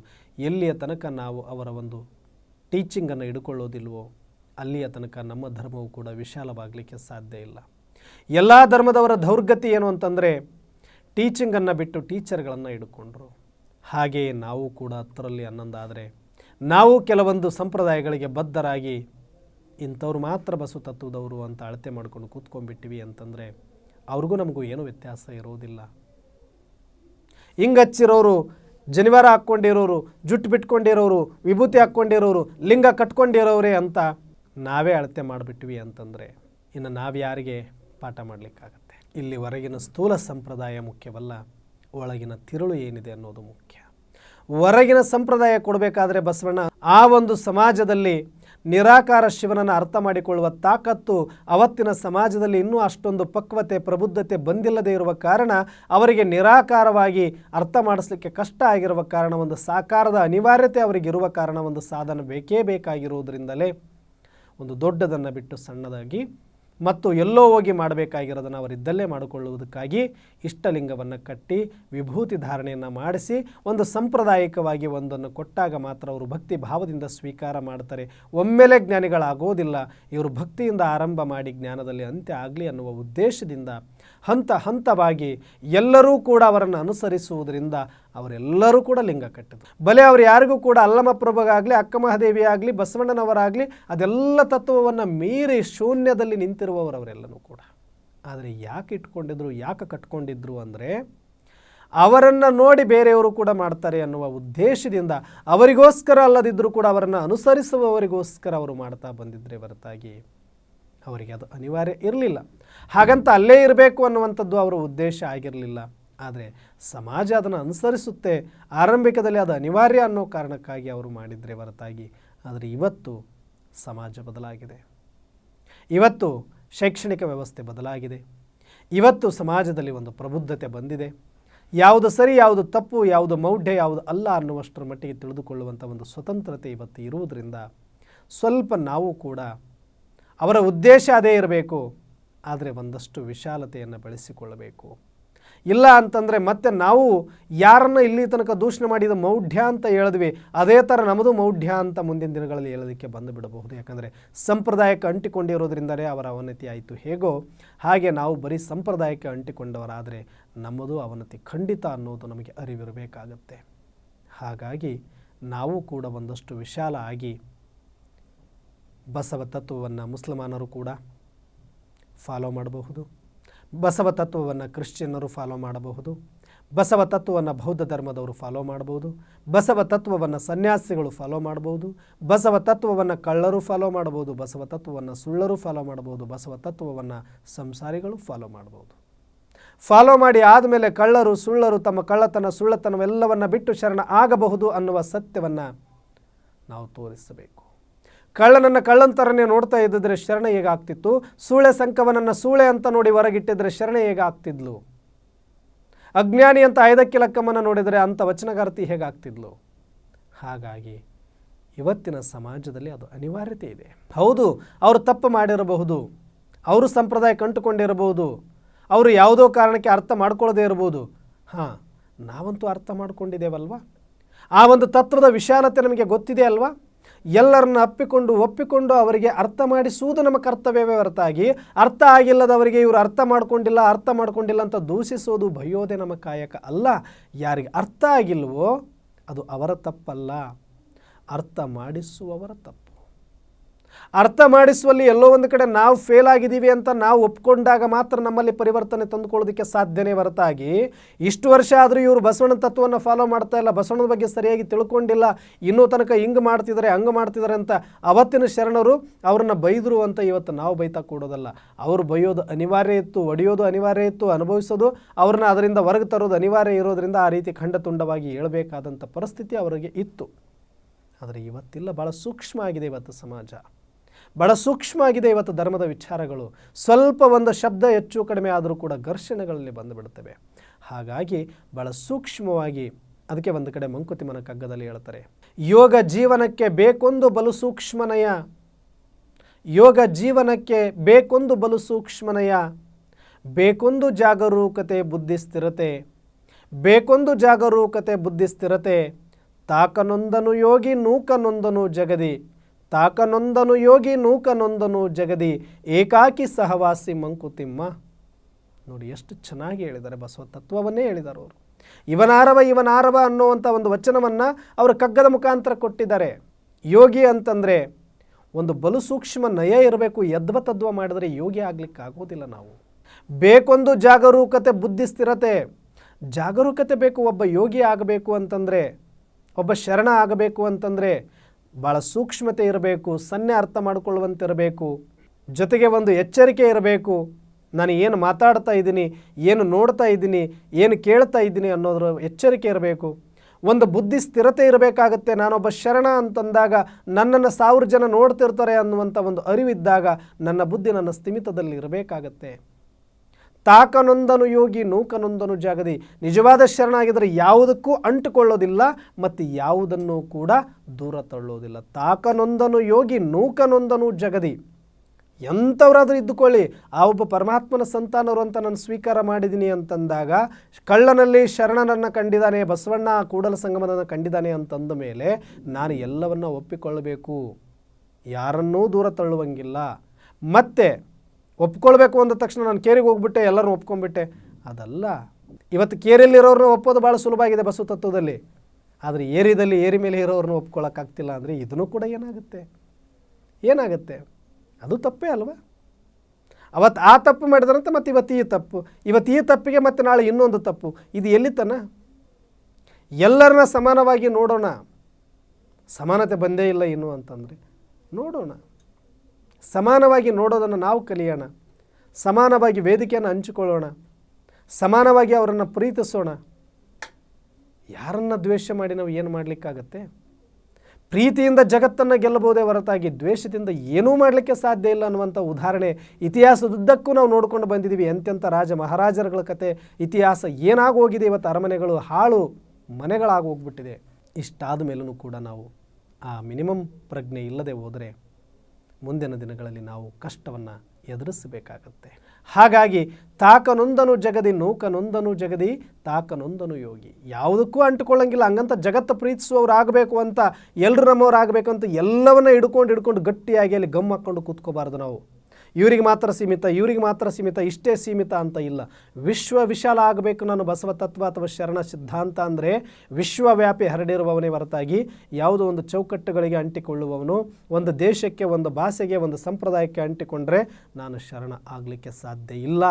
ಎಲ್ಲಿಯ ತನಕ ನಾವು ಅವರ ಒಂದು ಟೀಚಿಂಗನ್ನು ಹಿಡ್ಕೊಳ್ಳೋದಿಲ್ವೋ, ಅಲ್ಲಿಯ ತನಕ ನಮ್ಮ ಧರ್ಮವು ಕೂಡ ವಿಶಾಲವಾಗಲಿಕ್ಕೆ ಸಾಧ್ಯ ಇಲ್ಲ. ಎಲ್ಲ ಧರ್ಮದವರ ದೌರ್ಗತಿ ಏನು ಅಂತಂದರೆ ಟೀಚಿಂಗನ್ನು ಬಿಟ್ಟು ಟೀಚರ್ಗಳನ್ನು ಹಿಡ್ಕೊಂಡ್ರು. ಹಾಗೆಯೇ ನಾವು ಕೂಡ ಹತ್ತರಲ್ಲಿ ಹನ್ನೊಂದಾದರೆ ನಾವು ಕೆಲವೊಂದು ಸಂಪ್ರದಾಯಗಳಿಗೆ ಬದ್ಧರಾಗಿ ಇಂಥವ್ರು ಮಾತ್ರ ಬಸು ತತ್ವದವರು ಅಂತ ಅಳತೆ ಮಾಡ್ಕೊಂಡು ಕೂತ್ಕೊಂಡ್ಬಿಟ್ಟಿವಿ ಅಂತಂದರೆ ಅವ್ರಿಗೂ ನಮಗೂ ಏನೂ ವ್ಯತ್ಯಾಸ ಇರೋದಿಲ್ಲ. ಹಿಂಗಚ್ಚಿರೋರು ಜನಿವಾರ ಹಾಕ್ಕೊಂಡಿರೋರು ಜುಟ್ಟು ಬಿಟ್ಕೊಂಡಿರೋರು, ವಿಭೂತಿ ಹಾಕ್ಕೊಂಡಿರೋರು, ಲಿಂಗ ಕಟ್ಕೊಂಡಿರೋರೇ ಅಂತ ನಾವೇ ಅಳತೆ ಮಾಡಿಬಿಟ್ವಿ ಅಂತಂದರೆ ಇನ್ನು ನಾವು ಯಾರಿಗೆ ಪಾಠ ಮಾಡಲಿಕ್ಕಾಗತ್ತೆ. ಇಲ್ಲಿ ಹೊರಗಿನ ಸ್ಥೂಲ ಸಂಪ್ರದಾಯ ಮುಖ್ಯವಲ್ಲ, ಒಳಗಿನ ತಿರುಳು ಏನಿದೆ ಅನ್ನೋದು ಮುಖ್ಯ. ಹೊರಗಿನ ಸಂಪ್ರದಾಯ ಕೊಡಬೇಕಾದ್ರೆ ಬಸವಣ್ಣ, ಆ ಒಂದು ಸಮಾಜದಲ್ಲಿ ನಿರಾಕಾರ ಶಿವನನ್ನು ಅರ್ಥ ಮಾಡಿಕೊಳ್ಳುವ ತಾಕತ್ತು ಅವತ್ತಿನ ಸಮಾಜದಲ್ಲಿ ಇನ್ನೂ ಅಷ್ಟೊಂದು ಪಕ್ವತೆ, ಪ್ರಬುದ್ಧತೆ ಬಂದಿಲ್ಲದೆ ಇರುವ ಕಾರಣ ಅವರಿಗೆ ನಿರಾಕಾರವಾಗಿ ಅರ್ಥ ಮಾಡಿಸ್ಲಿಕ್ಕೆ ಕಷ್ಟ ಆಗಿರುವ ಕಾರಣ, ಒಂದು ಸಾಕಾರದ ಅನಿವಾರ್ಯತೆ ಅವರಿಗೆ ಇರುವ ಕಾರಣ, ಒಂದು ಸಾಧನ ಬೇಕೇ ಬೇಕಾಗಿರುವುದರಿಂದಲೇ ಒಂದು ದೊಡ್ಡದನ್ನು ಬಿಟ್ಟು ಸಣ್ಣದಾಗಿ ಮತ್ತು ಎಲ್ಲೋ ಹೋಗಿ ಮಾಡಬೇಕಾಗಿರೋದನ್ನು ಅವರಿದ್ದಲ್ಲೇ ಮಾಡಿಕೊಳ್ಳುವುದಕ್ಕಾಗಿ ಇಷ್ಟಲಿಂಗವನ್ನು ಕಟ್ಟಿ ವಿಭೂತಿ ಧಾರಣೆಯನ್ನು ಮಾಡಿಸಿ ಒಂದು ಸಾಂಪ್ರದಾಯಿಕವಾಗಿ ಒಂದನ್ನು ಕೊಟ್ಟಾಗ ಮಾತ್ರ ಅವರು ಭಕ್ತಿ ಭಾವದಿಂದ ಸ್ವೀಕಾರ ಮಾಡ್ತಾರೆ. ಒಮ್ಮೆಲೆ ಜ್ಞಾನಿಗಳಾಗೋದಿಲ್ಲ. ಇವರು ಭಕ್ತಿಯಿಂದ ಆರಂಭ ಮಾಡಿ ಜ್ಞಾನದಲ್ಲಿ ಅಂತ್ಯ ಆಗಲಿ ಅನ್ನುವ ಉದ್ದೇಶದಿಂದ ಹಂತ ಹಂತವಾಗಿ ಎಲ್ಲರೂ ಕೂಡ ಅವರನ್ನು ಅನುಸರಿಸುವುದರಿಂದ ಅವರೆಲ್ಲರೂ ಕೂಡ ಲಿಂಗ ಕಟ್ಟಿದ್ರು ಬಲೆ ಅವರು ಯಾರಿಗೂ ಕೂಡ ಅಲ್ಲಮ ಪ್ರಭುಗಾಗಲಿ ಅಕ್ಕ ಮಹಾದೇವಿ ಆಗಲಿ ಬಸವಣ್ಣನವರಾಗಲಿ, ಅದೆಲ್ಲ ತತ್ವವನ್ನು ಮೀರಿ ಶೂನ್ಯದಲ್ಲಿ ನಿಂತಿರುವವರು ಅವರೆಲ್ಲನೂ ಕೂಡ. ಆದರೆ ಯಾಕೆ ಇಟ್ಕೊಂಡಿದ್ರು, ಯಾಕೆ ಕಟ್ಕೊಂಡಿದ್ರು ಅಂದರೆ ಅವರನ್ನು ನೋಡಿ ಬೇರೆಯವರು ಕೂಡ ಮಾಡ್ತಾರೆ ಅನ್ನುವ ಉದ್ದೇಶದಿಂದ ಅವರಿಗೋಸ್ಕರ ಅಲ್ಲದಿದ್ದರೂ ಕೂಡ ಅವರನ್ನು ಅನುಸರಿಸುವವರಿಗೋಸ್ಕರ ಅವರು ಮಾಡ್ತಾ ಬಂದಿದ್ದರೆ ಹೊರತಾಗಿ ಅವರಿಗೆ ಅದು ಅನಿವಾರ್ಯ ಇರಲಿಲ್ಲ. ಹಾಗಂತ ಅಲ್ಲೇ ಇರಬೇಕು ಅನ್ನುವಂಥದ್ದು ಅವರ ಉದ್ದೇಶ ಆಗಿರಲಿಲ್ಲ. ಆದರೆ ಸಮಾಜ ಅದನ್ನು ಅನುಸರಿಸುತ್ತೆ, ಆರಂಭಿಕದಲ್ಲಿ ಅದು ಅನಿವಾರ್ಯ ಅನ್ನೋ ಕಾರಣಕ್ಕಾಗಿ ಅವರು ಮಾಡಿದರೆ ಹೊರತಾಗಿ. ಆದರೆ ಇವತ್ತು ಸಮಾಜ ಬದಲಾಗಿದೆ. ಇವತ್ತು ಶೈಕ್ಷಣಿಕ ವ್ಯವಸ್ಥೆ ಬದಲಾಗಿದೆ. ಇವತ್ತು ಸಮಾಜದಲ್ಲಿ ಒಂದು ಪ್ರಬುದ್ಧತೆ ಬಂದಿದೆ. ಯಾವುದು ಸರಿ, ಯಾವುದು ತಪ್ಪು, ಯಾವುದು ಮೌಢ್ಯ, ಯಾವುದು ಅಲ್ಲ ಅನ್ನುವಷ್ಟರ ಮಟ್ಟಿಗೆ ತಿಳಿದುಕೊಳ್ಳುವಂಥ ಒಂದು ಸ್ವತಂತ್ರತೆ ಇವತ್ತು ಇರುವುದರಿಂದ ಸ್ವಲ್ಪ ನಾವು ಕೂಡ ಅವರ ಉದ್ದೇಶ ಅದೇ ಇರಬೇಕು. ಆದರೆ ಒಂದಷ್ಟು ವಿಶಾಲತೆಯನ್ನು ಬೆಳೆಸಿಕೊಳ್ಳಬೇಕು. ಇಲ್ಲ ಅಂತಂದರೆ ಮತ್ತೆ ನಾವು ಯಾರನ್ನು ಇಲ್ಲಿ ತನಕ ದೂಷಣೆ ಮಾಡಿದ ಮೌಢ್ಯ ಅಂತ ಹೇಳಿದ್ವಿ, ಅದೇ ಥರ ನಮ್ಮದು ಮೌಢ್ಯ ಅಂತ ಮುಂದಿನ ದಿನಗಳಲ್ಲಿ ಹೇಳೋದಕ್ಕೆ ಬಂದು ಬಿಡಬಹುದು. ಯಾಕಂದರೆ ಸಂಪ್ರದಾಯಕ್ಕೆ ಅಂಟಿಕೊಂಡಿರೋದ್ರಿಂದಲೇ ಅವರ ಅವನತಿ ಆಯಿತು ಹೇಗೋ, ಹಾಗೆ ನಾವು ಬರೀ ಸಂಪ್ರದಾಯಕ್ಕೆ ಅಂಟಿಕೊಂಡವರಾದರೆ ನಮ್ಮದು ಅವನತಿ ಖಂಡಿತ ಅನ್ನೋದು ನಮಗೆ ಅರಿವಿರಬೇಕಾಗತ್ತೆ. ಹಾಗಾಗಿ ನಾವು ಕೂಡ ಒಂದಷ್ಟು ವಿಶಾಲ ಆಗಿ ಬಸವ ತತ್ವವನ್ನು ಮುಸ್ಲಿಮಾನರು ಕೂಡ ಫಾಲೋ ಮಾಡಬಹುದು. ಬಸವ ತತ್ವವನ್ನು ಕ್ರಿಶ್ಚಿಯನ್ನರು ಫಾಲೋ ಮಾಡಬಹುದು. ಬಸವ ತತ್ವವನ್ನು ಬೌದ್ಧ ಧರ್ಮದವರು ಫಾಲೋ ಮಾಡಬಹುದು. ಬಸವ ತತ್ವವನ್ನು ಸನ್ಯಾಸಿಗಳು ಫಾಲೋ ಮಾಡಬಹುದು. ಬಸವ ತತ್ವವನ್ನು ಕಳ್ಳರು ಫಾಲೋ ಮಾಡಬಹುದು. ಬಸವ ತತ್ವವನ್ನು ಸುಳ್ಳರು ಫಾಲೋ ಮಾಡಬಹುದು. ಬಸವ ತತ್ವವನ್ನು ಸಂಸಾರಿಗಳು ಫಾಲೋ ಮಾಡಬಹುದು. ಫಾಲೋ ಮಾಡಿ ಆದಮೇಲೆ ಕಳ್ಳರು, ಸುಳ್ಳರು ತಮ್ಮ ಕಳ್ಳತನ, ಸುಳ್ಳತನವೆಲ್ಲವನ್ನು ಬಿಟ್ಟು ಶರಣ ಆಗಬಹುದು ಅನ್ನುವ ಸತ್ಯವನ್ನು ನಾವು ತೋರಿಸಬೇಕು. ಕಳ್ಳನನ್ನು ಕಳ್ಳನ ಥರನೇ ನೋಡ್ತಾ ಇದ್ದಿದ್ರೆ ಶರಣ ಹೇಗಾಗ್ತಿತ್ತು ಸೂಳೆ ಸಂಕವನನ್ನು ಸೂಳೆ ಅಂತ ನೋಡಿ ಹೊರಗಿಟ್ಟಿದ್ರೆ ಶರಣ ಹೇಗಾಗ್ತಿದ್ಲು ಅಜ್ಞಾನಿ ಅಂತ ಐದಕ್ಕೆ ಲಕ್ಕಮ್ಮನ ನೋಡಿದರೆ ಅಂಥ ವಚನಗಾರ್ತಿ ಹೇಗಾಗ್ತಿದ್ಲು ಹಾಗಾಗಿ ಇವತ್ತಿನ ಸಮಾಜದಲ್ಲಿ ಅದು ಅನಿವಾರ್ಯತೆ ಇದೆ. ಹೌದು, ಅವರು ತಪ್ಪು ಮಾಡಿರಬಹುದು. ಅವರು ಸಂಪ್ರದಾಯ ಕಂಡುಕೊಂಡಿರಬಹುದು. ಅವರು ಯಾವುದೋ ಕಾರಣಕ್ಕೆ ಅರ್ಥ ಮಾಡ್ಕೊಳ್ಳದೇ ಇರಬಹುದು. ಹಾಂ, ನಾವಂತೂ ಅರ್ಥ ಮಾಡ್ಕೊಂಡಿದ್ದೇವಲ್ವಾ? ಆ ಒಂದು ತತ್ವದ ವಿಶಾಲತೆ ನಮಗೆ ಗೊತ್ತಿದೆ ಅಲ್ವಾ? ಎಲ್ಲರನ್ನ ಅಪ್ಪಿಕೊಂಡು ಒಪ್ಪಿಕೊಂಡು ಅವರಿಗೆ ಅರ್ಥ ಮಾಡಿಸುವುದು ನಮ್ಮ ಕರ್ತವ್ಯವೇ ಹೊರತಾಗಿ ಅರ್ಥ ಆಗಿಲ್ಲದವರಿಗೆ ಇವರು ಅರ್ಥ ಮಾಡ್ಕೊಂಡಿಲ್ಲ ಅರ್ಥ ಮಾಡ್ಕೊಂಡಿಲ್ಲ ಅಂತ ದೂಷಿಸೋದು ಭಯೋದೇ ನಮ್ಮ ಕಾಯಕ ಅಲ್ಲ. ಯಾರಿಗೆ ಅರ್ಥ ಆಗಿಲ್ವೋ ಅದು ಅವರ ತಪ್ಪಲ್ಲ. ಅರ್ಥ ಮಾಡಿಸುವವರ ತಪ್ಪು. ಅರ್ಥ ಮಾಡಿಸುವಲ್ಲಿ ಎಲ್ಲೋ ಒಂದು ಕಡೆ ನಾವು ಫೇಲ್ ಆಗಿದ್ದೀವಿ ಅಂತ ನಾವು ಒಪ್ಕೊಂಡಾಗ ಮಾತ್ರ ನಮ್ಮಲ್ಲಿ ಪರಿವರ್ತನೆ ತಂದುಕೊಳ್ಳೋದಕ್ಕೆ ಸಾಧ್ಯನೇ ಹೊರತಾಗಿ ಇಷ್ಟು ವರ್ಷ ಆದರೂ ಇವರು ಬಸವಣ್ಣ ತತ್ವವನ್ನು ಫಾಲೋ ಮಾಡ್ತಾ ಇಲ್ಲ, ಬಸವಣ್ಣನ ಬಗ್ಗೆ ಸರಿಯಾಗಿ ತಿಳ್ಕೊಂಡಿಲ್ಲ, ಇನ್ನೂ ತನಕ ಹಿಂಗೆ ಮಾಡ್ತಿದ್ದಾರೆ, ಹಂಗೆ ಮಾಡ್ತಿದ್ದಾರೆ ಅಂತ ಅವತ್ತಿನ ಶರಣರು ಅವ್ರನ್ನ ಬೈದರು ಅಂತ ಇವತ್ತು ನಾವು ಬೈತಾ ಕೂಡೋದಲ್ಲ. ಅವರು ಬೈಯೋದು ಅನಿವಾರ್ಯ ಇತ್ತು, ಒಡೆಯೋದು ಅನಿವಾರ್ಯ ಇತ್ತು, ಅನುಭವಿಸೋದು ಅವ್ರನ್ನ ಅದರಿಂದ ಹೊರಗೆ ತರೋದು ಅನಿವಾರ್ಯ ಇರೋದರಿಂದ ಆ ರೀತಿ ಖಂಡತುಂಡವಾಗಿ ಹೇಳಬೇಕಾದಂಥ ಪರಿಸ್ಥಿತಿ ಅವರಿಗೆ ಇತ್ತು. ಆದರೆ ಇವತ್ತಿಲ್ಲ ಭಾಳ ಸೂಕ್ಷ್ಮ ಆಗಿದೆ ಇವತ್ತು ಸಮಾಜ. ಭಾಳ ಸೂಕ್ಷ್ಮ ಆಗಿದೆ ಇವತ್ತು ಧರ್ಮದ ವಿಚಾರಗಳು. ಸ್ವಲ್ಪ ಒಂದು ಶಬ್ದ ಹೆಚ್ಚು ಕಡಿಮೆ ಆದರೂ ಕೂಡ ಘರ್ಷಣೆಗಳಲ್ಲಿ ಬಂದುಬಿಡುತ್ತವೆ. ಹಾಗಾಗಿ ಬಹಳ ಸೂಕ್ಷ್ಮವಾಗಿ ಅದಕ್ಕೆ ಒಂದು ಕಡೆ ಮಂಕುತಿಮ್ಮನ ಕಗ್ಗದಲ್ಲಿ ಹೇಳ್ತಾರೆ. ಯೋಗ ಜೀವನಕ್ಕೆ ಬೇಕೊಂದು ಬಲು ಸೂಕ್ಷ್ಮನಯ. ಯೋಗ ಜೀವನಕ್ಕೆ ಬೇಕೊಂದು ಬಲು ಸೂಕ್ಷ್ಮನಯ. ಬೇಕೊಂದು ಜಾಗರೂಕತೆ, ಬುದ್ಧಿ ಸ್ಥಿರತೆ. ಬೇಕೊಂದು ಜಾಗರೂಕತೆ, ಬುದ್ಧಿ ಸ್ಥಿರತೆ. ತಾಕನೊಂದನು ಯೋಗಿ, ನೂಕನೊಂದನು ಜಗದಿ. ತಾಕನೊಂದನು ಯೋಗಿ, ನೂಕನೊಂದನು ಜಗದಿ, ಏಕಾಕಿ ಸಹವಾಸಿ ಮಂಕುತಿಮ್ಮ. ನೋಡಿ ಎಷ್ಟು ಚೆನ್ನಾಗಿ ಹೇಳಿದ್ದಾರೆ ಬಸವ ತತ್ವವನ್ನೇ ಹೇಳಿದರು ಅವರು. ಇವನಾರವ ಇವನಾರವ ಅನ್ನುವಂಥ ಒಂದು ವಚನವನ್ನು ಅವರು ಕಗ್ಗದ ಮುಖಾಂತರ ಕೊಟ್ಟಿದ್ದಾರೆ. ಯೋಗಿ ಅಂತಂದರೆ ಒಂದು ಬಲು ಸೂಕ್ಷ್ಮ ನಯ ಇರಬೇಕು, ಯದ್ವ ತದ್ವ ಮಾಡಿದರೆ ಯೋಗಿ ಆಗಲಿಕ್ಕೆ ಆಗೋದಿಲ್ಲ ನಾವು. ಬೇಕೊಂದು ಜಾಗರೂಕತೆ, ಬುದ್ಧಿ ಸ್ಥಿರತೆ. ಜಾಗರೂಕತೆ ಬೇಕು, ಒಬ್ಬ ಯೋಗಿ ಆಗಬೇಕು ಅಂತಂದರೆ, ಒಬ್ಬ ಶರಣ ಆಗಬೇಕು ಅಂತಂದರೆ ಭಾಳ ಸೂಕ್ಷ್ಮತೆ ಇರಬೇಕು, ಸನ್ನೆ ಅರ್ಥ ಮಾಡಿಕೊಳ್ಳುವಂತಿರಬೇಕು, ಜೊತೆಗೆ ಒಂದು ಎಚ್ಚರಿಕೆ ಇರಬೇಕು. ನಾನು ಏನು ಮಾತಾಡ್ತಾ ಇದ್ದೀನಿ, ಏನು ನೋಡ್ತಾ ಇದ್ದೀನಿ, ಏನು ಕೇಳ್ತಾ ಇದ್ದೀನಿ ಅನ್ನೋದ್ರ ಎಚ್ಚರಿಕೆ ಇರಬೇಕು. ಒಂದು ಬುದ್ಧಿ ಸ್ಥಿರತೆ ಇರಬೇಕಾಗತ್ತೆ. ನಾನೊಬ್ಬ ಶರಣ ಅಂತಂದಾಗ ನನ್ನನ್ನು ಸಾವಿರ ಜನ ನೋಡ್ತಿರ್ತಾರೆ ಅನ್ನುವಂಥ ಒಂದು ಅರಿವಿದ್ದಾಗ ನನ್ನ ಬುದ್ಧಿ ನನ್ನ ಸ್ಥಿಮಿತದಲ್ಲಿ ಇರಬೇಕಾಗತ್ತೆ ತಾಕನೊಂದನು ಯೋಗಿ, ನೂಕನೊಂದನು ಜಾಗದಿ. ನಿಜವಾದ ಶರಣಾಗಿದ್ದರೆ ಯಾವುದಕ್ಕೂ ಅಂಟುಕೊಳ್ಳೋದಿಲ್ಲ, ಮತ್ತು ಯಾವುದನ್ನು ಕೂಡ ದೂರ ತಳ್ಳೋದಿಲ್ಲ. ತಾಕನೊಂದನು ಯೋಗಿ, ನೂಕನೊಂದನು ಜಗದಿ. ಎಂಥವರಾದರೂ ಇದ್ದುಕೊಳ್ಳಿ, ಆ ಒಬ್ಬ ಪರಮಾತ್ಮನ ಸಂತಾನರು ಅಂತ ನಾನು ಸ್ವೀಕಾರ ಮಾಡಿದ್ದೀನಿ ಅಂತಂದಾಗ, ಕಳ್ಳನಲ್ಲಿ ಶರಣನನ್ನು ಕಂಡಿದ್ದಾನೆ, ಬಸವಣ್ಣ ಕೂಡಲ ಸಂಗಮನನ್ನು ಕಂಡಿದ್ದಾನೆ ಅಂತಂದ ಮೇಲೆ, ನಾನು ಎಲ್ಲವನ್ನ ಒಪ್ಪಿಕೊಳ್ಳಬೇಕು. ಯಾರನ್ನೂ ದೂರ ತಳ್ಳುವಂಗಿಲ್ಲ. ಮತ್ತೆ ಒಪ್ಕೊಳ್ಬೇಕು ಅಂದ ತಕ್ಷಣ ನಾನು ಕೇರಿಗೆ ಹೋಗ್ಬಿಟ್ಟೆ, ಎಲ್ಲರೂ ಒಪ್ಕೊಂಡ್ಬಿಟ್ಟೆ. ಅದಲ್ಲ, ಇವತ್ತು ಕೇರಿಯಲ್ಲಿರೋರನ್ನ ಒಪ್ಪೋದು ಭಾಳ ಸುಲಭ ಆಗಿದೆ ಬಸವ ತತ್ವದಲ್ಲಿ. ಆದರೆ ಏರಿದಲ್ಲಿ ಏರಿ ಮೇಲೆ ಇರೋರನ್ನ ಒಪ್ಕೊಳ್ಳೋಕ್ಕಾಗ್ತಿಲ್ಲ ಅಂದರೆ ಇದನ್ನು ಕೂಡ ಏನಾಗುತ್ತೆ? ಏನಾಗುತ್ತೆ? ಅದು ತಪ್ಪೇ ಅಲ್ವಾ? ಅವತ್ತು ಆ ತಪ್ಪು ಮಾಡಿದ್ರಂತ ಮತ್ತು ಇವತ್ತು ಈ ತಪ್ಪು. ಇವತ್ತು ಈ ತಪ್ಪಿಗೆ ಮತ್ತು ನಾಳೆ ಇನ್ನೊಂದು ತಪ್ಪು. ಇದು ಎಲ್ಲಿತನ? ಎಲ್ಲರನ್ನ ಸಮಾನವಾಗಿ ನೋಡೋಣ. ಸಮಾನತೆ ಬಂದೇ ಇಲ್ಲ ಇನ್ನು ಅಂತಂದರೆ ನೋಡೋಣ. ಸಮಾನವಾಗಿ ನೋಡೋದನ್ನು ನಾವು ಕಲಿಯೋಣ. ಸಮಾನವಾಗಿ ವೇದಿಕೆಯನ್ನು ಹಂಚಿಕೊಳ್ಳೋಣ. ಸಮಾನವಾಗಿ ಅವರನ್ನು ಪ್ರೀತಿಸೋಣ. ಯಾರನ್ನು ದ್ವೇಷ ಮಾಡಿ ನಾವು ಏನು ಮಾಡಲಿಕ್ಕಾಗತ್ತೆ? ಪ್ರೀತಿಯಿಂದ ಜಗತ್ತನ್ನು ಗೆಲ್ಲಬಹುದೇ ಹೊರತಾಗಿ ದ್ವೇಷದಿಂದ ಏನೂ ಮಾಡಲಿಕ್ಕೆ ಸಾಧ್ಯ ಇಲ್ಲ ಅನ್ನುವಂಥ ಉದಾಹರಣೆ ಇತಿಹಾಸದುದ್ದಕ್ಕೂ ನಾವು ನೋಡಿಕೊಂಡು ಬಂದಿದ್ದೀವಿ ಎಂತೆಂಥ ರಾಜ ಮಹಾರಾಜರುಗಳ ಕತೆ, ಇತಿಹಾಸ ಏನಾಗೋಗಿದೆ ಇವತ್ತು ಅರಮನೆಗಳು, ಹಾಳು ಮನೆಗಳಾಗೋಗ್ಬಿಟ್ಟಿದೆ ಇಷ್ಟಾದ ಮೇಲೂ ಕೂಡ ನಾವು ಆ ಮಿನಿಮಮ್ ಪ್ರಜ್ಞೆ ಇಲ್ಲದೆ ಹೋದರೆ ಮುಂದಿನ ದಿನಗಳಲ್ಲಿ ನಾವು ಕಷ್ಟವನ್ನು ಎದುರಿಸಬೇಕಾಗತ್ತೆ. ಹಾಗಾಗಿ ತಾಕನೊಂದನು ಜಗದಿ, ನೂಕನೊಂದನು ಜಗದಿ, ತಾಕನೊಂದನು ಯೋಗಿ. ಯಾವುದಕ್ಕೂ ಅಂಟುಕೊಳ್ಳಂಗಿಲ್ಲ, ಹಂಗಂತ ಜಗತ್ತು ಪ್ರೀತಿಸುವವ್ರು ಆಗಬೇಕು ಅಂತ ಎಲ್ಲರೂ ನಮ್ಮವ್ರು ಆಗಬೇಕು ಅಂತ ಎಲ್ಲವನ್ನ ಹಿಡ್ಕೊಂಡು ಹಿಡ್ಕೊಂಡು ಗಟ್ಟಿಯಾಗಿ ಅಲ್ಲಿ ಗಮ್ ಹಾಕ್ಕೊಂಡು ಕೂತ್ಕೋಬಾರ್ದು ನಾವು. ಇವರಿಗೆ ಮಾತ್ರ ಸೀಮಿತ, ಇವರಿಗೆ ಮಾತ್ರ ಸೀಮಿತ, ಇಷ್ಟೇ ಸೀಮಿತ ಅಂತ ಇಲ್ಲ. ವಿಶ್ವ ವಿಶಾಲ ಆಗಬೇಕು ನಾನು ಬಸವ ತತ್ವ ಅಥವಾ ಶರಣ ಸಿದ್ಧಾಂತ ಅಂದರೆ ವಿಶ್ವವ್ಯಾಪಿ ಹರಡಿರುವವನೇ ಹೊರತಾಗಿ ಯಾವುದೋ ಒಂದು ಚೌಕಟ್ಟುಗಳಿಗೆ ಅಂಟಿಕೊಳ್ಳುವವನು, ಒಂದು ದೇಶಕ್ಕೆ, ಒಂದು ಭಾಷೆಗೆ, ಒಂದು ಸಂಪ್ರದಾಯಕ್ಕೆ ಅಂಟಿಕೊಂಡ್ರೆ ನಾನು ಶರಣ ಆಗಲಿಕ್ಕೆ ಸಾಧ್ಯ ಇಲ್ಲ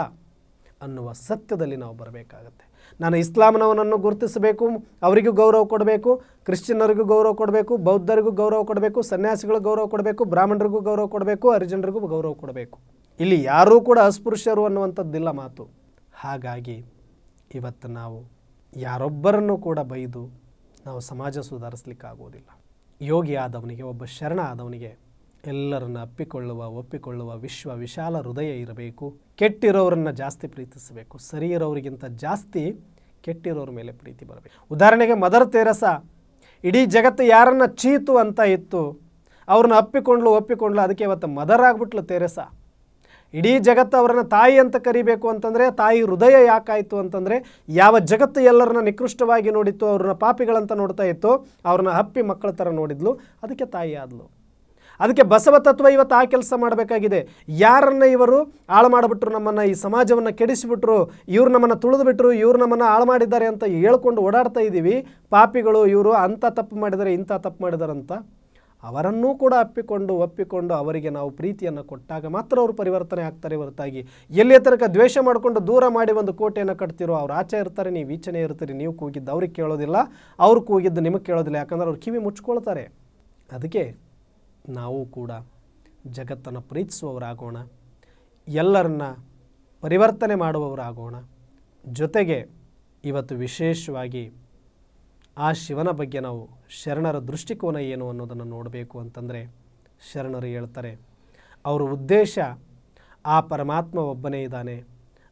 ಅನ್ನುವ ಸತ್ಯದಲ್ಲಿ ನಾವು ಬರಬೇಕಾಗತ್ತೆ. ನಾನು ಇಸ್ಲಾಂನವನನ್ನು ಗುರುತಿಸಬೇಕು, ಅವರಿಗೂ ಗೌರವ ಕೊಡಬೇಕು, ಕ್ರಿಶ್ಚಿಯನ್ನರಿಗೂ ಗೌರವ ಕೊಡಬೇಕು, ಬೌದ್ಧರಿಗೂ ಗೌರವ ಕೊಡಬೇಕು, ಸನ್ಯಾಸಿಗಳಿಗೂ ಗೌರವ ಕೊಡಬೇಕು, ಬ್ರಾಹ್ಮಣರಿಗೂ ಗೌರವ ಕೊಡಬೇಕು, ಹರಿಜನರಿಗೂ ಗೌರವ ಕೊಡಬೇಕು. ಇಲ್ಲಿ ಯಾರೂ ಕೂಡ ಅಸ್ಪೃಶ್ಯರು ಅನ್ನುವಂಥದ್ದಿಲ್ಲ ಮಾತು. ಹಾಗಾಗಿ ಇವತ್ತು ನಾವು ಯಾರೊಬ್ಬರನ್ನು ಕೂಡ ಬೈದು ನಾವು ಸಮಾಜ ಸುಧಾರಿಸ್ಲಿಕ್ಕಾಗೋದಿಲ್ಲ. ಯೋಗಿ ಆದವನಿಗೆ, ಒಬ್ಬ ಶರಣ ಆದವನಿಗೆ ಎಲ್ಲರನ್ನ ಅಪ್ಪಿಕೊಳ್ಳುವ, ಒಪ್ಪಿಕೊಳ್ಳುವ ವಿಶ್ವ, ವಿಶಾಲ ಹೃದಯ ಇರಬೇಕು. ಕೆಟ್ಟಿರೋರನ್ನ ಜಾಸ್ತಿ ಪ್ರೀತಿಸಬೇಕು. ಸರಿ ಇರೋರಿಗಿಂತ ಜಾಸ್ತಿ ಕೆಟ್ಟಿರೋರ ಮೇಲೆ ಪ್ರೀತಿ ಬರಬೇಕು. ಉದಾಹರಣೆಗೆ ಮದರ್ ತೆರಸ, ಇಡೀ ಜಗತ್ತು ಯಾರನ್ನ ಚೀತು ಅಂತ ಇತ್ತು, ಅವ್ರನ್ನ ಅಪ್ಪಿಕೊಂಡ್ಲು, ಒಪ್ಪಿಕೊಂಡ್ಲು, ಅದಕ್ಕೆ ಇವತ್ತು ಮದರ್ ಆಗ್ಬಿಟ್ಲು ತೆರೆಸ. ಇಡೀ ಜಗತ್ತು ಅವರನ್ನು ತಾಯಿ ಅಂತ ಕರಿಬೇಕು ಅಂತಂದರೆ, ತಾಯಿ ಹೃದಯ ಯಾಕಾಯಿತು ಅಂತಂದರೆ, ಯಾವ ಜಗತ್ತು ಎಲ್ಲರನ್ನ ನಿಕೃಷ್ಟವಾಗಿ ನೋಡಿತ್ತು, ಅವ್ರನ್ನ ಪಾಪಿಗಳಂತ ನೋಡ್ತಾ ಇತ್ತು, ಅವ್ರನ್ನ ಅಪ್ಪಿ ಮಕ್ಕಳ ಥರ ನೋಡಿದ್ಲು, ಅದಕ್ಕೆ ತಾಯಿ ಆದ್ಲು. ಅದಕ್ಕೆ ಬಸವ ತತ್ವ ಇವತ್ತು ಆ ಕೆಲಸ ಮಾಡಬೇಕಾಗಿದೆ. ಯಾರನ್ನ ಇವರು ಹಾಳು ಮಾಡಿಬಿಟ್ರು ನಮ್ಮನ್ನು, ಈ ಸಮಾಜವನ್ನು ಕೆಡಿಸಿಬಿಟ್ರು, ಇವ್ರು ನಮ್ಮನ್ನು ತುಳಿದುಬಿಟ್ರು, ಇವ್ರು ನಮ್ಮನ್ನು ಹಾಳು ಮಾಡಿದ್ದಾರೆ ಅಂತ ಹೇಳ್ಕೊಂಡು ಓಡಾಡ್ತಾ ಇದ್ದೀವಿ. ಪಾಪಿಗಳು ಇವರು ಅಂಥ ತಪ್ಪು ಮಾಡಿದರೆ ಇಂಥ ತಪ್ಪು ಮಾಡಿದಾರಂತ ಅವರನ್ನೂ ಕೂಡ ಅಪ್ಪಿಕೊಂಡು, ಒಪ್ಪಿಕೊಂಡು ಅವರಿಗೆ ನಾವು ಪ್ರೀತಿಯನ್ನು ಕೊಟ್ಟಾಗ ಮಾತ್ರ ಅವರು ಪರಿವರ್ತನೆ ಆಗ್ತಾರೆ ಹೊರತಾಗಿ. ಎಲ್ಲಿಯ ತನಕ ದ್ವೇಷ ಮಾಡಿಕೊಂಡು ದೂರ ಮಾಡಿ ಒಂದು ಕೋಟೆಯನ್ನು ಕಟ್ತಿರೋ ಅವ್ರು ಆಚೆ ಇರ್ತಾರೆ, ನೀವು ಈಚೆನೇ ಇರ್ತೀರಿ, ನೀವು ಕೂಗಿದ್ದು, ಅವ್ರಿಗೆ ಕೇಳೋದಿಲ್ಲ, ಅವ್ರು ಕೂಗಿದ್ದು ನಿಮಗೆ ಕೇಳೋದಿಲ್ಲ, ಯಾಕಂದ್ರೆ ಅವ್ರು ಕಿವಿ ಮುಚ್ಕೊಳ್ತಾರೆ. ಅದಕ್ಕೆ ನಾವು ಕೂಡ ಜಗತ್ತನ್ನು ಪ್ರೀತಿಸುವವರಾಗೋಣ, ಎಲ್ಲರನ್ನ ಪರಿವರ್ತನೆ ಮಾಡುವವರಾಗೋಣ. ಜೊತೆಗೆ ಇವತ್ತು ವಿಶೇಷವಾಗಿ ಆ ಶಿವನ ಬಗ್ಗೆ ನಾವು ಶರಣರ ದೃಷ್ಟಿಕೋನ ಏನು ಅನ್ನೋದನ್ನು ನೋಡಬೇಕು ಅಂತಂದರೆ ಶರಣರು ಹೇಳ್ತಾರೆ, ಅವರ ಉದ್ದೇಶ ಆ ಪರಮಾತ್ಮ ಒಬ್ಬನೇ ಇದ್ದಾನೆ,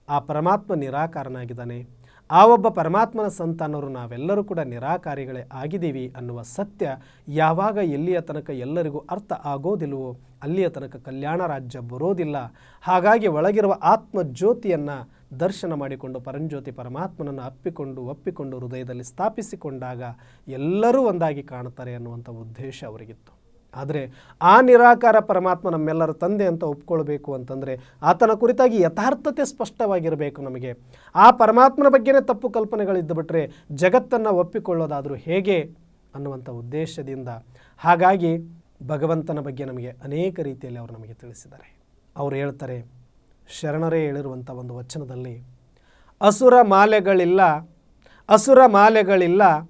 ಆ ಪರಮಾತ್ಮ ನಿರಾಕಾರನಾಗಿದ್ದಾನೆ ಆ ಒಬ್ಬ ಪರಮಾತ್ಮನ ಸಂತಾನವರು ನಾವೆಲ್ಲರೂ ಕೂಡ ನಿರಾಕಾರಿಗಳೇ ಆಗಿದ್ದೀವಿ ಅನ್ನುವ ಸತ್ಯ ಯಾವಾಗ ಎಲ್ಲಿಯ ತನಕ ಎಲ್ಲರಿಗೂ ಅರ್ಥ ಆಗೋದಿಲ್ವೋ ಅಲ್ಲಿಯ ತನಕ ಕಲ್ಯಾಣ ರಾಜ್ಯ ಬರೋದಿಲ್ಲ. ಹಾಗಾಗಿ ಒಳಗಿರುವ ಆತ್ಮ ಜ್ಯೋತಿಯನ್ನು ದರ್ಶನ ಮಾಡಿಕೊಂಡು ಪರಂಜ್ಯೋತಿ ಪರಮಾತ್ಮನನ್ನು ಅಪ್ಪಿಕೊಂಡು ಒಪ್ಪಿಕೊಂಡು ಹೃದಯದಲ್ಲಿ ಸ್ಥಾಪಿಸಿಕೊಂಡಾಗ ಎಲ್ಲರೂ ಒಂದಾಗಿ ಕಾಣುತ್ತಾರೆ ಅನ್ನುವಂಥ ಉದ್ದೇಶ ಅವರಿಗಿತ್ತು. ಆದರೆ ಆ ನಿರಾಕಾರ ಪರಮಾತ್ಮ ನಮ್ಮೆಲ್ಲರ ತಂದೆ ಅಂತ ಒಪ್ಕೊಳ್ಬೇಕು ಅಂತಂದರೆ ಆತನ ಕುರಿತಾಗಿ ಯಥಾರ್ಥತೆ ಸ್ಪಷ್ಟವಾಗಿರಬೇಕು ನಮಗೆ. ಆ ಪರಮಾತ್ಮನ ಬಗ್ಗೆನೇ ತಪ್ಪು ಕಲ್ಪನೆಗಳಿದ್ದು ಬಿಟ್ಟರೆ ಜಗತ್ತನ್ನು ಒಪ್ಪಿಕೊಳ್ಳೋದಾದರೂ ಹೇಗೆ ಅನ್ನುವಂಥ ಉದ್ದೇಶದಿಂದ. ಹಾಗಾಗಿ ಭಗವಂತನ ಬಗ್ಗೆ ನಮಗೆ ಅನೇಕ ರೀತಿಯಲ್ಲಿ ಅವರು ನಮಗೆ ತಿಳಿಸಿದ್ದಾರೆ. ಅವರು ಹೇಳ್ತಾರೆ, ಶರಣರೇ ಹೇಳಿರುವಂಥ ಒಂದು ವಚನದಲ್ಲಿ, ಅಸುರ ಮಾಲೆಗಳಿಲ್ಲ ಅಸುರ ಮಾಲೆಗಳಿಲ್ಲ,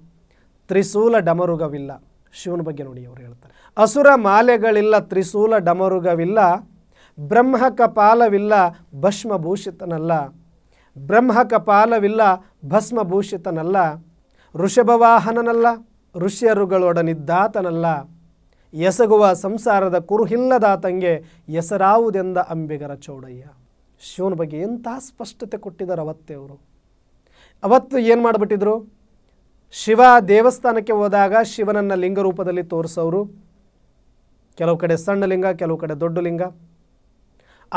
ತ್ರಿಶೂಲ ಡಮರುಗವಿಲ್ಲ. ಶಿವನ ಬಗ್ಗೆ ನೋಡಿ ಅವರು ಹೇಳ್ತಾರೆ. ಅಸುರ ಮಾಲೆಗಳಿಲ್ಲ, ತ್ರಿಶೂಲ ಡಮರುಗವಿಲ್ಲ ಬ್ರಹ್ಮ ಕಪಾಲವಿಲ್ಲ ಭಸ್ಮಭೂಷಿತನಲ್ಲ. ಬ್ರಹ್ಮ ಕಪಾಲವಿಲ್ಲ ಭಸ್ಮಭೂಷಿತನಲ್ಲ. ಋಷಭವಾಹನನಲ್ಲ, ಋಷ್ಯರುಗಳೊಡನಿದ್ದಾತನಲ್ಲ. ಎಸಗುವ ಸಂಸಾರದ ಕುರುಹಿಲ್ಲದಾತಂಗೆ ಎಸರಾವುದೆಂದ ಅಂಬಿಗರ ಚೌಡಯ್ಯ. ಶಿವನ ಬಗ್ಗೆ ಎಂಥ ಸ್ಪಷ್ಟತೆ ಕೊಟ್ಟಿದ್ದಾರೆ ಅವತ್ತೇ ಅವರು. ಅವತ್ತು ಏನು ಮಾಡಿಬಿಟ್ಟಿದ್ರು? ಶಿವ ದೇವಸ್ಥಾನಕ್ಕೆ ಹೋದಾಗ ಶಿವನನ್ನು ಲಿಂಗ ರೂಪದಲ್ಲಿ ತೋರಿಸೋರು. ಕೆಲವು ಕಡೆ ಸಣ್ಣ ಲಿಂಗ, ಕೆಲವು ಕಡೆ ದೊಡ್ಡ ಲಿಂಗ.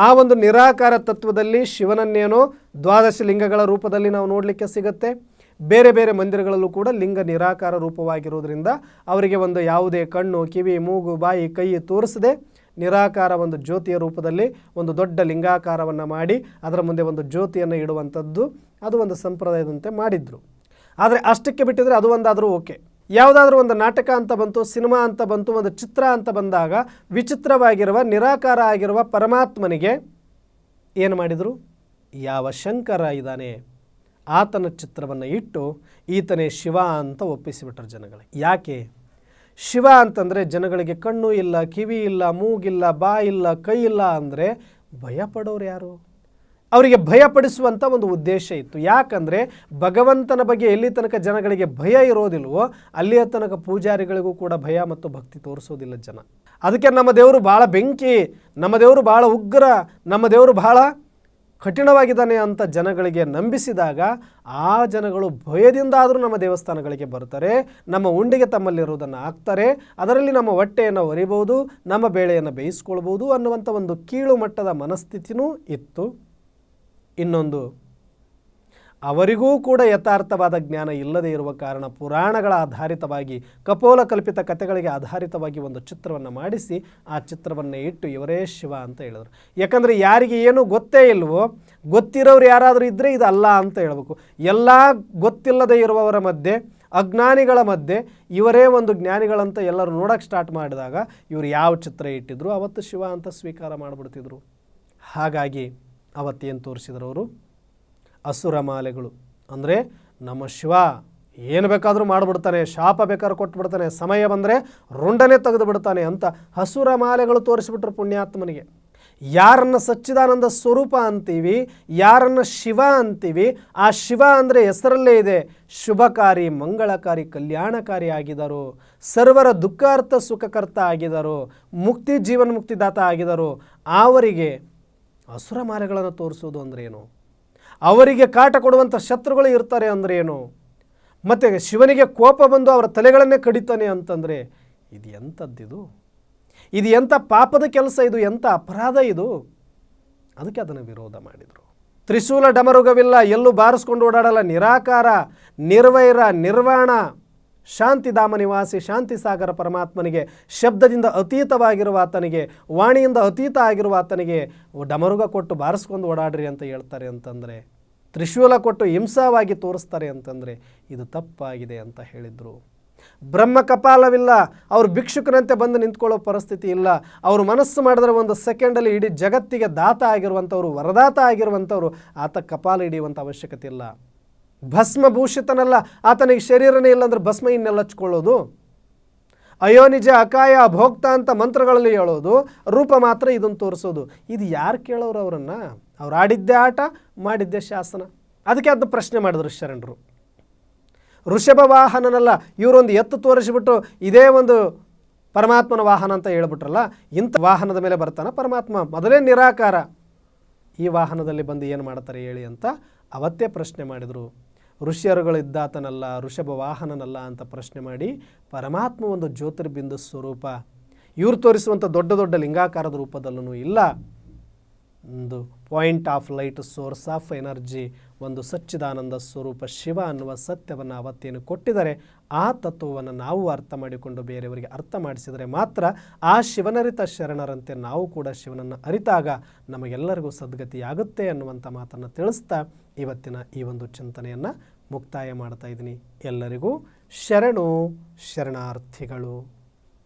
ಆ ಒಂದು ನಿರಾಕಾರ ತತ್ವದಲ್ಲಿ ಶಿವನನ್ನೇನೋ ದ್ವಾದಶ ಲಿಂಗಗಳ ರೂಪದಲ್ಲಿ ನಾವು ನೋಡಲಿಕ್ಕೆ ಸಿಗುತ್ತೆ. ಬೇರೆ ಬೇರೆ ಮಂದಿರಗಳಲ್ಲೂ ಕೂಡ ಲಿಂಗ ನಿರಾಕಾರ ರೂಪವಾಗಿರೋದ್ರಿಂದ ಅವರಿಗೆ ಒಂದು ಯಾವುದೇ ಕಣ್ಣು, ಕಿವಿ, ಮೂಗು, ಬಾಯಿ, ಕೈ ತೋರಿಸದೆ ನಿರಾಕಾರ ಒಂದು ಜ್ಯೋತಿಯ ರೂಪದಲ್ಲಿ ಒಂದು ದೊಡ್ಡ ಲಿಂಗಾಕಾರವನ್ನು ಮಾಡಿ ಅದರ ಮುಂದೆ ಒಂದು ಜ್ಯೋತಿಯನ್ನು ಇಡುವಂಥದ್ದು. ಅದು ಒಂದು ಸಂಪ್ರದಾಯದಂತೆ ಮಾಡಿದ್ರು. ಆದರೆ ಅಷ್ಟಕ್ಕೆ ಬಿಟ್ಟಿದ್ರೆ ಅದು ಒಂದಾದರೂ ಓಕೆ. ಯಾವುದಾದ್ರೂ ಒಂದು ನಾಟಕ ಅಂತ ಬಂತು, ಸಿನಿಮಾ ಅಂತ ಬಂತು, ಒಂದು ಚಿತ್ರ ಅಂತ ಬಂದಾಗ ವಿಚಿತ್ರವಾಗಿರುವ, ನಿರಾಕಾರ ಆಗಿರುವ ಪರಮಾತ್ಮನಿಗೆ ಏನು ಮಾಡಿದರು? ಯಾವ ಶಂಕರ ಇದ್ದಾನೆ? ಆತನ ಚಿತ್ರವನ್ನು ಇಟ್ಟು ಈತನೇ ಶಿವ ಅಂತ ಒಪ್ಪಿಸಿಬಿಟ್ರು ಜನಗಳಿಗೆ. ಯಾಕೆ? ಶಿವ ಅಂತಂದರೆ ಜನಗಳಿಗೆ ಕಣ್ಣು ಇಲ್ಲ, ಕಿವಿ ಇಲ್ಲ, ಮೂಗಿಲ್ಲ, ಬಾಯಿಲ್ಲ, ಕೈ ಇಲ್ಲ ಅಂದರೆ ಭಯಪಡೋರು ಯಾರು? ಅವರಿಗೆ ಭಯಪಡಿಸುವಂಥ ಒಂದು ಉದ್ದೇಶ ಇತ್ತು. ಯಾಕಂದರೆ ಭಗವಂತನ ಬಗ್ಗೆ ಎಲ್ಲಿ ತನಕ ಜನಗಳಿಗೆ ಭಯ ಇರೋದಿಲ್ವೋ ಅಲ್ಲಿಯ ತನಕ ಪೂಜಾರಿಗಳಿಗೂ ಕೂಡ ಭಯ ಮತ್ತು ಭಕ್ತಿ ತೋರಿಸೋದಿಲ್ಲ ಜನ. ಅದಕ್ಕೆ ನಮ್ಮ ದೇವರು ಭಾಳ ಬೆಂಕಿ, ನಮ್ಮ ದೇವರು ಭಾಳ ಉಗ್ರ, ನಮ್ಮ ದೇವರು ಭಾಳ ಕಠಿಣವಾಗಿದ್ದಾನೆ ಅಂತ ಜನಗಳಿಗೆ ನಂಬಿಸಿದಾಗ ಆ ಜನಗಳು ಭಯದಿಂದಾದರೂ ನಮ್ಮ ದೇವಸ್ಥಾನಗಳಿಗೆ ಬರ್ತಾರೆ ನಮ್ಮ ಉಂಡಿಗೆ ತಮ್ಮಲ್ಲಿರುವುದನ್ನು ಹಾಕ್ತಾರೆ, ಅದರಲ್ಲಿ ನಮ್ಮ ಹೊಟ್ಟೆಯನ್ನು ಒರಿಬೋದು ನಮ್ಮ ಬೇಳೆಯನ್ನು ಬೇಯಿಸ್ಕೊಳ್ಬೋದು ಅನ್ನುವಂಥ ಒಂದು ಕೀಳು ಮಟ್ಟದ ಮನಸ್ಥಿತಿನೂ ಇತ್ತು. ಇನ್ನೊಂದು, ಅವರಿಗೂ ಕೂಡ ಯಥಾರ್ಥವಾದ ಜ್ಞಾನ ಇಲ್ಲದೇ ಇರುವ ಕಾರಣ ಪುರಾಣಗಳ ಆಧಾರಿತವಾಗಿ ಕಪೋಲ ಕಲ್ಪಿತ ಕಥೆಗಳಿಗೆ ಆಧಾರಿತವಾಗಿ ಒಂದು ಚಿತ್ರವನ್ನು ಮಾಡಿಸಿ, ಆ ಚಿತ್ರವನ್ನು ಇಟ್ಟು ಇವರೇ ಶಿವ ಅಂತ ಹೇಳಿದರು. ಯಾಕಂದರೆ ಯಾರಿಗೆ ಏನೂ ಗೊತ್ತೇ ಇಲ್ವೋ, ಗೊತ್ತಿರೋರು ಯಾರಾದರೂ ಇದ್ದರೆ ಇದು ಅಲ್ಲ ಅಂತ ಹೇಳಬೇಕು. ಎಲ್ಲ ಗೊತ್ತಿಲ್ಲದೆ ಇರುವವರ ಮಧ್ಯೆ, ಅಜ್ಞಾನಿಗಳ ಮಧ್ಯೆ, ಇವರೇ ಒಂದು ಜ್ಞಾನಿಗಳಂತ ಎಲ್ಲರೂ ನೋಡೋಕ್ಕೆ ಸ್ಟಾರ್ಟ್ ಮಾಡಿದಾಗ, ಇವರು ಯಾವ ಚಿತ್ರ ಇಟ್ಟಿದ್ರು, ಅವತ್ತು ಶಿವ ಅಂತ ಸ್ವೀಕಾರ ಮಾಡಿಬಿಡ್ತಿದ್ರು. ಹಾಗಾಗಿ ಅವತ್ತೇನು ತೋರಿಸಿದ್ರು ಅವರು? ಅಸುರ ಮಾಲೆಗಳು. ಅಂದರೆ ನಮ್ಮ ಶಿವ ಏನು ಬೇಕಾದರೂ ಮಾಡಿಬಿಡ್ತಾನೆ, ಶಾಪ ಬೇಕಾದ್ರೂ ಕೊಟ್ಬಿಡ್ತಾನೆ, ಸಮಯ ಬಂದರೆ ರುಂಡನೆ ತೆಗೆದು ಬಿಡ್ತಾನೆ ಅಂತ ಹಸುರ ಮಾಲೆಗಳು ತೋರಿಸಿಬಿಟ್ರು ಪುಣ್ಯಾತ್ಮನಿಗೆ. ಯಾರನ್ನು ಸಚ್ಚಿದಾನಂದ ಸ್ವರೂಪ ಅಂತೀವಿ, ಯಾರನ್ನು ಶಿವ ಅಂತೀವಿ, ಆ ಶಿವ ಅಂದರೆ ಹೆಸರಲ್ಲೇ ಇದೆ, ಶುಭಕಾರಿ, ಮಂಗಳಕಾರಿ, ಕಲ್ಯಾಣಕಾರಿ ಆಗಿದರು, ಸರ್ವರ ದುಃಖಾರ್ಥ ಸುಖಕರ್ತ ಆಗಿದರು, ಮುಕ್ತಿ ಜೀವನ ಮುಕ್ತಿದಾತ ಆಗಿದರು. ಅವರಿಗೆ ಅಸುರ ಮಾಲೆಗಳನ್ನು ತೋರಿಸೋದು ಅಂದ್ರೇನು ಅವರಿಗೆ ಕಾಟ ಕೊಡುವಂಥ ಶತ್ರುಗಳು ಇರ್ತಾರೆ ಅಂದ್ರೆ ಏನು? ಮತ್ತು ಶಿವನಿಗೆ ಕೋಪ ಬಂದು ಅವರ ತಲೆಗಳನ್ನೇ ಕಡಿತಾನೆ ಅಂತಂದರೆ ಇದು ಎಂಥದ್ದಿದು ಇದು ಎಂಥ ಪಾಪದ ಕೆಲಸ ಇದು? ಎಂಥ ಅಪರಾಧ ಇದು? ಅದಕ್ಕೆ ಅದನ್ನು ವಿರೋಧ ಮಾಡಿದರು. ತ್ರಿಶೂಲ ಡಮರುಗವಿಲ್ಲ, ಎಲ್ಲೂ ಬಾರಿಸ್ಕೊಂಡು ಓಡಾಡಲ್ಲ, ನಿರಾಕಾರ, ನಿರ್ವೈರ, ನಿರ್ವಾಣ. ಶಾಂತಿಧಾಮ ನಿವಾಸಿ ಶಾಂತಿ ಸಾಗರ ಪರಮಾತ್ಮನಿಗೆ ಶಬ್ದದಿಂದ ಅತೀತವಾಗಿರುವ ಆತನಿಗೆ, ವಾಣಿಯಿಂದ ಅತೀತ ಆಗಿರುವ ಆತನಿಗೆ ಡಮರುಗ ಕೊಟ್ಟು ಬಾರಿಸ್ಕೊಂಡು ಓಡಾಡ್ರಿ ಅಂತ ಹೇಳ್ತಾರೆ ಅಂತಂದರೆ, ತ್ರಿಶೂಲ ಕೊಟ್ಟು ಹಿಂಸಾವಾಗಿ ತೋರಿಸ್ತಾರೆ ಅಂತಂದರೆ ಇದು ತಪ್ಪಾಗಿದೆ ಅಂತ ಹೇಳಿದರು. ಬ್ರಹ್ಮ ಕಪಾಲವಿಲ್ಲ, ಅವರು ಭಿಕ್ಷುಕನಂತೆ ಬಂದು ನಿಂತ್ಕೊಳ್ಳೋ ಪರಿಸ್ಥಿತಿ ಇಲ್ಲ, ಅವರು ಮನಸ್ಸು ಮಾಡಿದ್ರೆ ಒಂದು ಸೆಕೆಂಡಲ್ಲಿ ಇಡೀ ಜಗತ್ತಿಗೆ ದಾತ ಆಗಿರುವಂಥವ್ರು, ವರದಾತ ಆಗಿರುವಂಥವ್ರು, ಆತ ಕಪಾಲ ಹಿಡಿಯುವಂಥ ಅವಶ್ಯಕತೆ ಇಲ್ಲ. ಭಸ್ಮಭೂಷಿತನಲ್ಲ. ಆತನಿಗೆ ಶರೀರನೇ ಇಲ್ಲ ಅಂದ್ರೆ ಭಸ್ಮ ಇನ್ನೆಲ್ಲ ಹಚ್ಕೊಳ್ಳೋದು ಅಯೋ ನಿಜ, ಅಕಾಯ, ಭೋಕ್ತ ಅಂತ ಮಂತ್ರಗಳಲ್ಲಿ ಹೇಳೋದು, ರೂಪ ಮಾತ್ರ ಇದನ್ನು ತೋರಿಸೋದು. ಇದು ಯಾರು ಕೇಳೋರು ಅವರನ್ನು? ಅವ್ರು ಆಡಿದ್ದೇ ಆಟ, ಮಾಡಿದ್ದೆ ಶಾಸನ. ಅದಕ್ಕೆ ಅದನ್ನ ಪ್ರಶ್ನೆ ಮಾಡಿದ್ರು ಶರಣರು. ಋಷಭ ವಾಹನನಲ್ಲ, ಇವರೊಂದು ಎತ್ತು ತೋರಿಸಿಬಿಟ್ಟು ಇದೇ ಒಂದು ಪರಮಾತ್ಮನ ವಾಹನ ಅಂತ ಹೇಳ್ಬಿಟ್ರಲ್ಲ, ಇಂಥ ವಾಹನದ ಮೇಲೆ ಬರ್ತಾನೆ ಪರಮಾತ್ಮ. ಮೊದಲೇ ನಿರಾಕಾರ. ಈ ವಾಹನದಲ್ಲಿ ಬಂದು ಏನು ಮಾಡ್ತಾರೆ ಹೇಳಿ ಅಂತ ಅವತ್ತೇ ಪ್ರಶ್ನೆ ಮಾಡಿದರು. ಋಷಿಯರುಗಳಿದ್ದಾತನಲ್ಲ ಋಷಭ ವಾಹನನಲ್ಲ ಅಂತ ಪ್ರಶ್ನೆ ಮಾಡಿ ಪರಮಾತ್ಮ ಒಂದು ಜ್ಯೋತಿರ್ಬಿಂದು ಸ್ವರೂಪ. ಇವ್ರು ತೋರಿಸುವಂಥ ದೊಡ್ಡ ದೊಡ್ಡ ಲಿಂಗಾಕಾರದ ರೂಪದಲ್ಲೂ ಇಲ್ಲ. ಒಂದು point of light source of energy, ಒಂದು ಸಚ್ಚಿದಾನಂದ ಸ್ವರೂಪ ಶಿವ ಅನ್ನುವ ಸತ್ಯವನ್ನು ಅವತ್ತೇನು ಕೊಟ್ಟಿದರೆ ಆ ತತ್ವವನ್ನು ನಾವು ಅರ್ಥ ಮಾಡಿಕೊಂಡು ಬೇರೆಯವರಿಗೆ ಅರ್ಥ ಮಾಡಿಸಿದರೆ ಮಾತ್ರ ಆ ಶಿವನರಿತ ಶರಣರಂತೆ ನಾವು ಕೂಡ ಶಿವನನ್ನು ಅರಿತಾಗ ನಮಗೆಲ್ಲರಿಗೂ ಸದ್ಗತಿಯಾಗುತ್ತೆ ಅನ್ನುವಂಥ ಮಾತನ್ನು ತಿಳಿಸ್ತಾ ಇವತ್ತಿನ ಈ ಒಂದು ಚಿಂತನೆಯನ್ನು ಮುಕ್ತಾಯ ಮಾಡ್ತಾ ಇದ್ದೀನಿ. ಎಲ್ಲರಿಗೂ ಶರಣು ಶರಣಾರ್ಥಿಗಳು.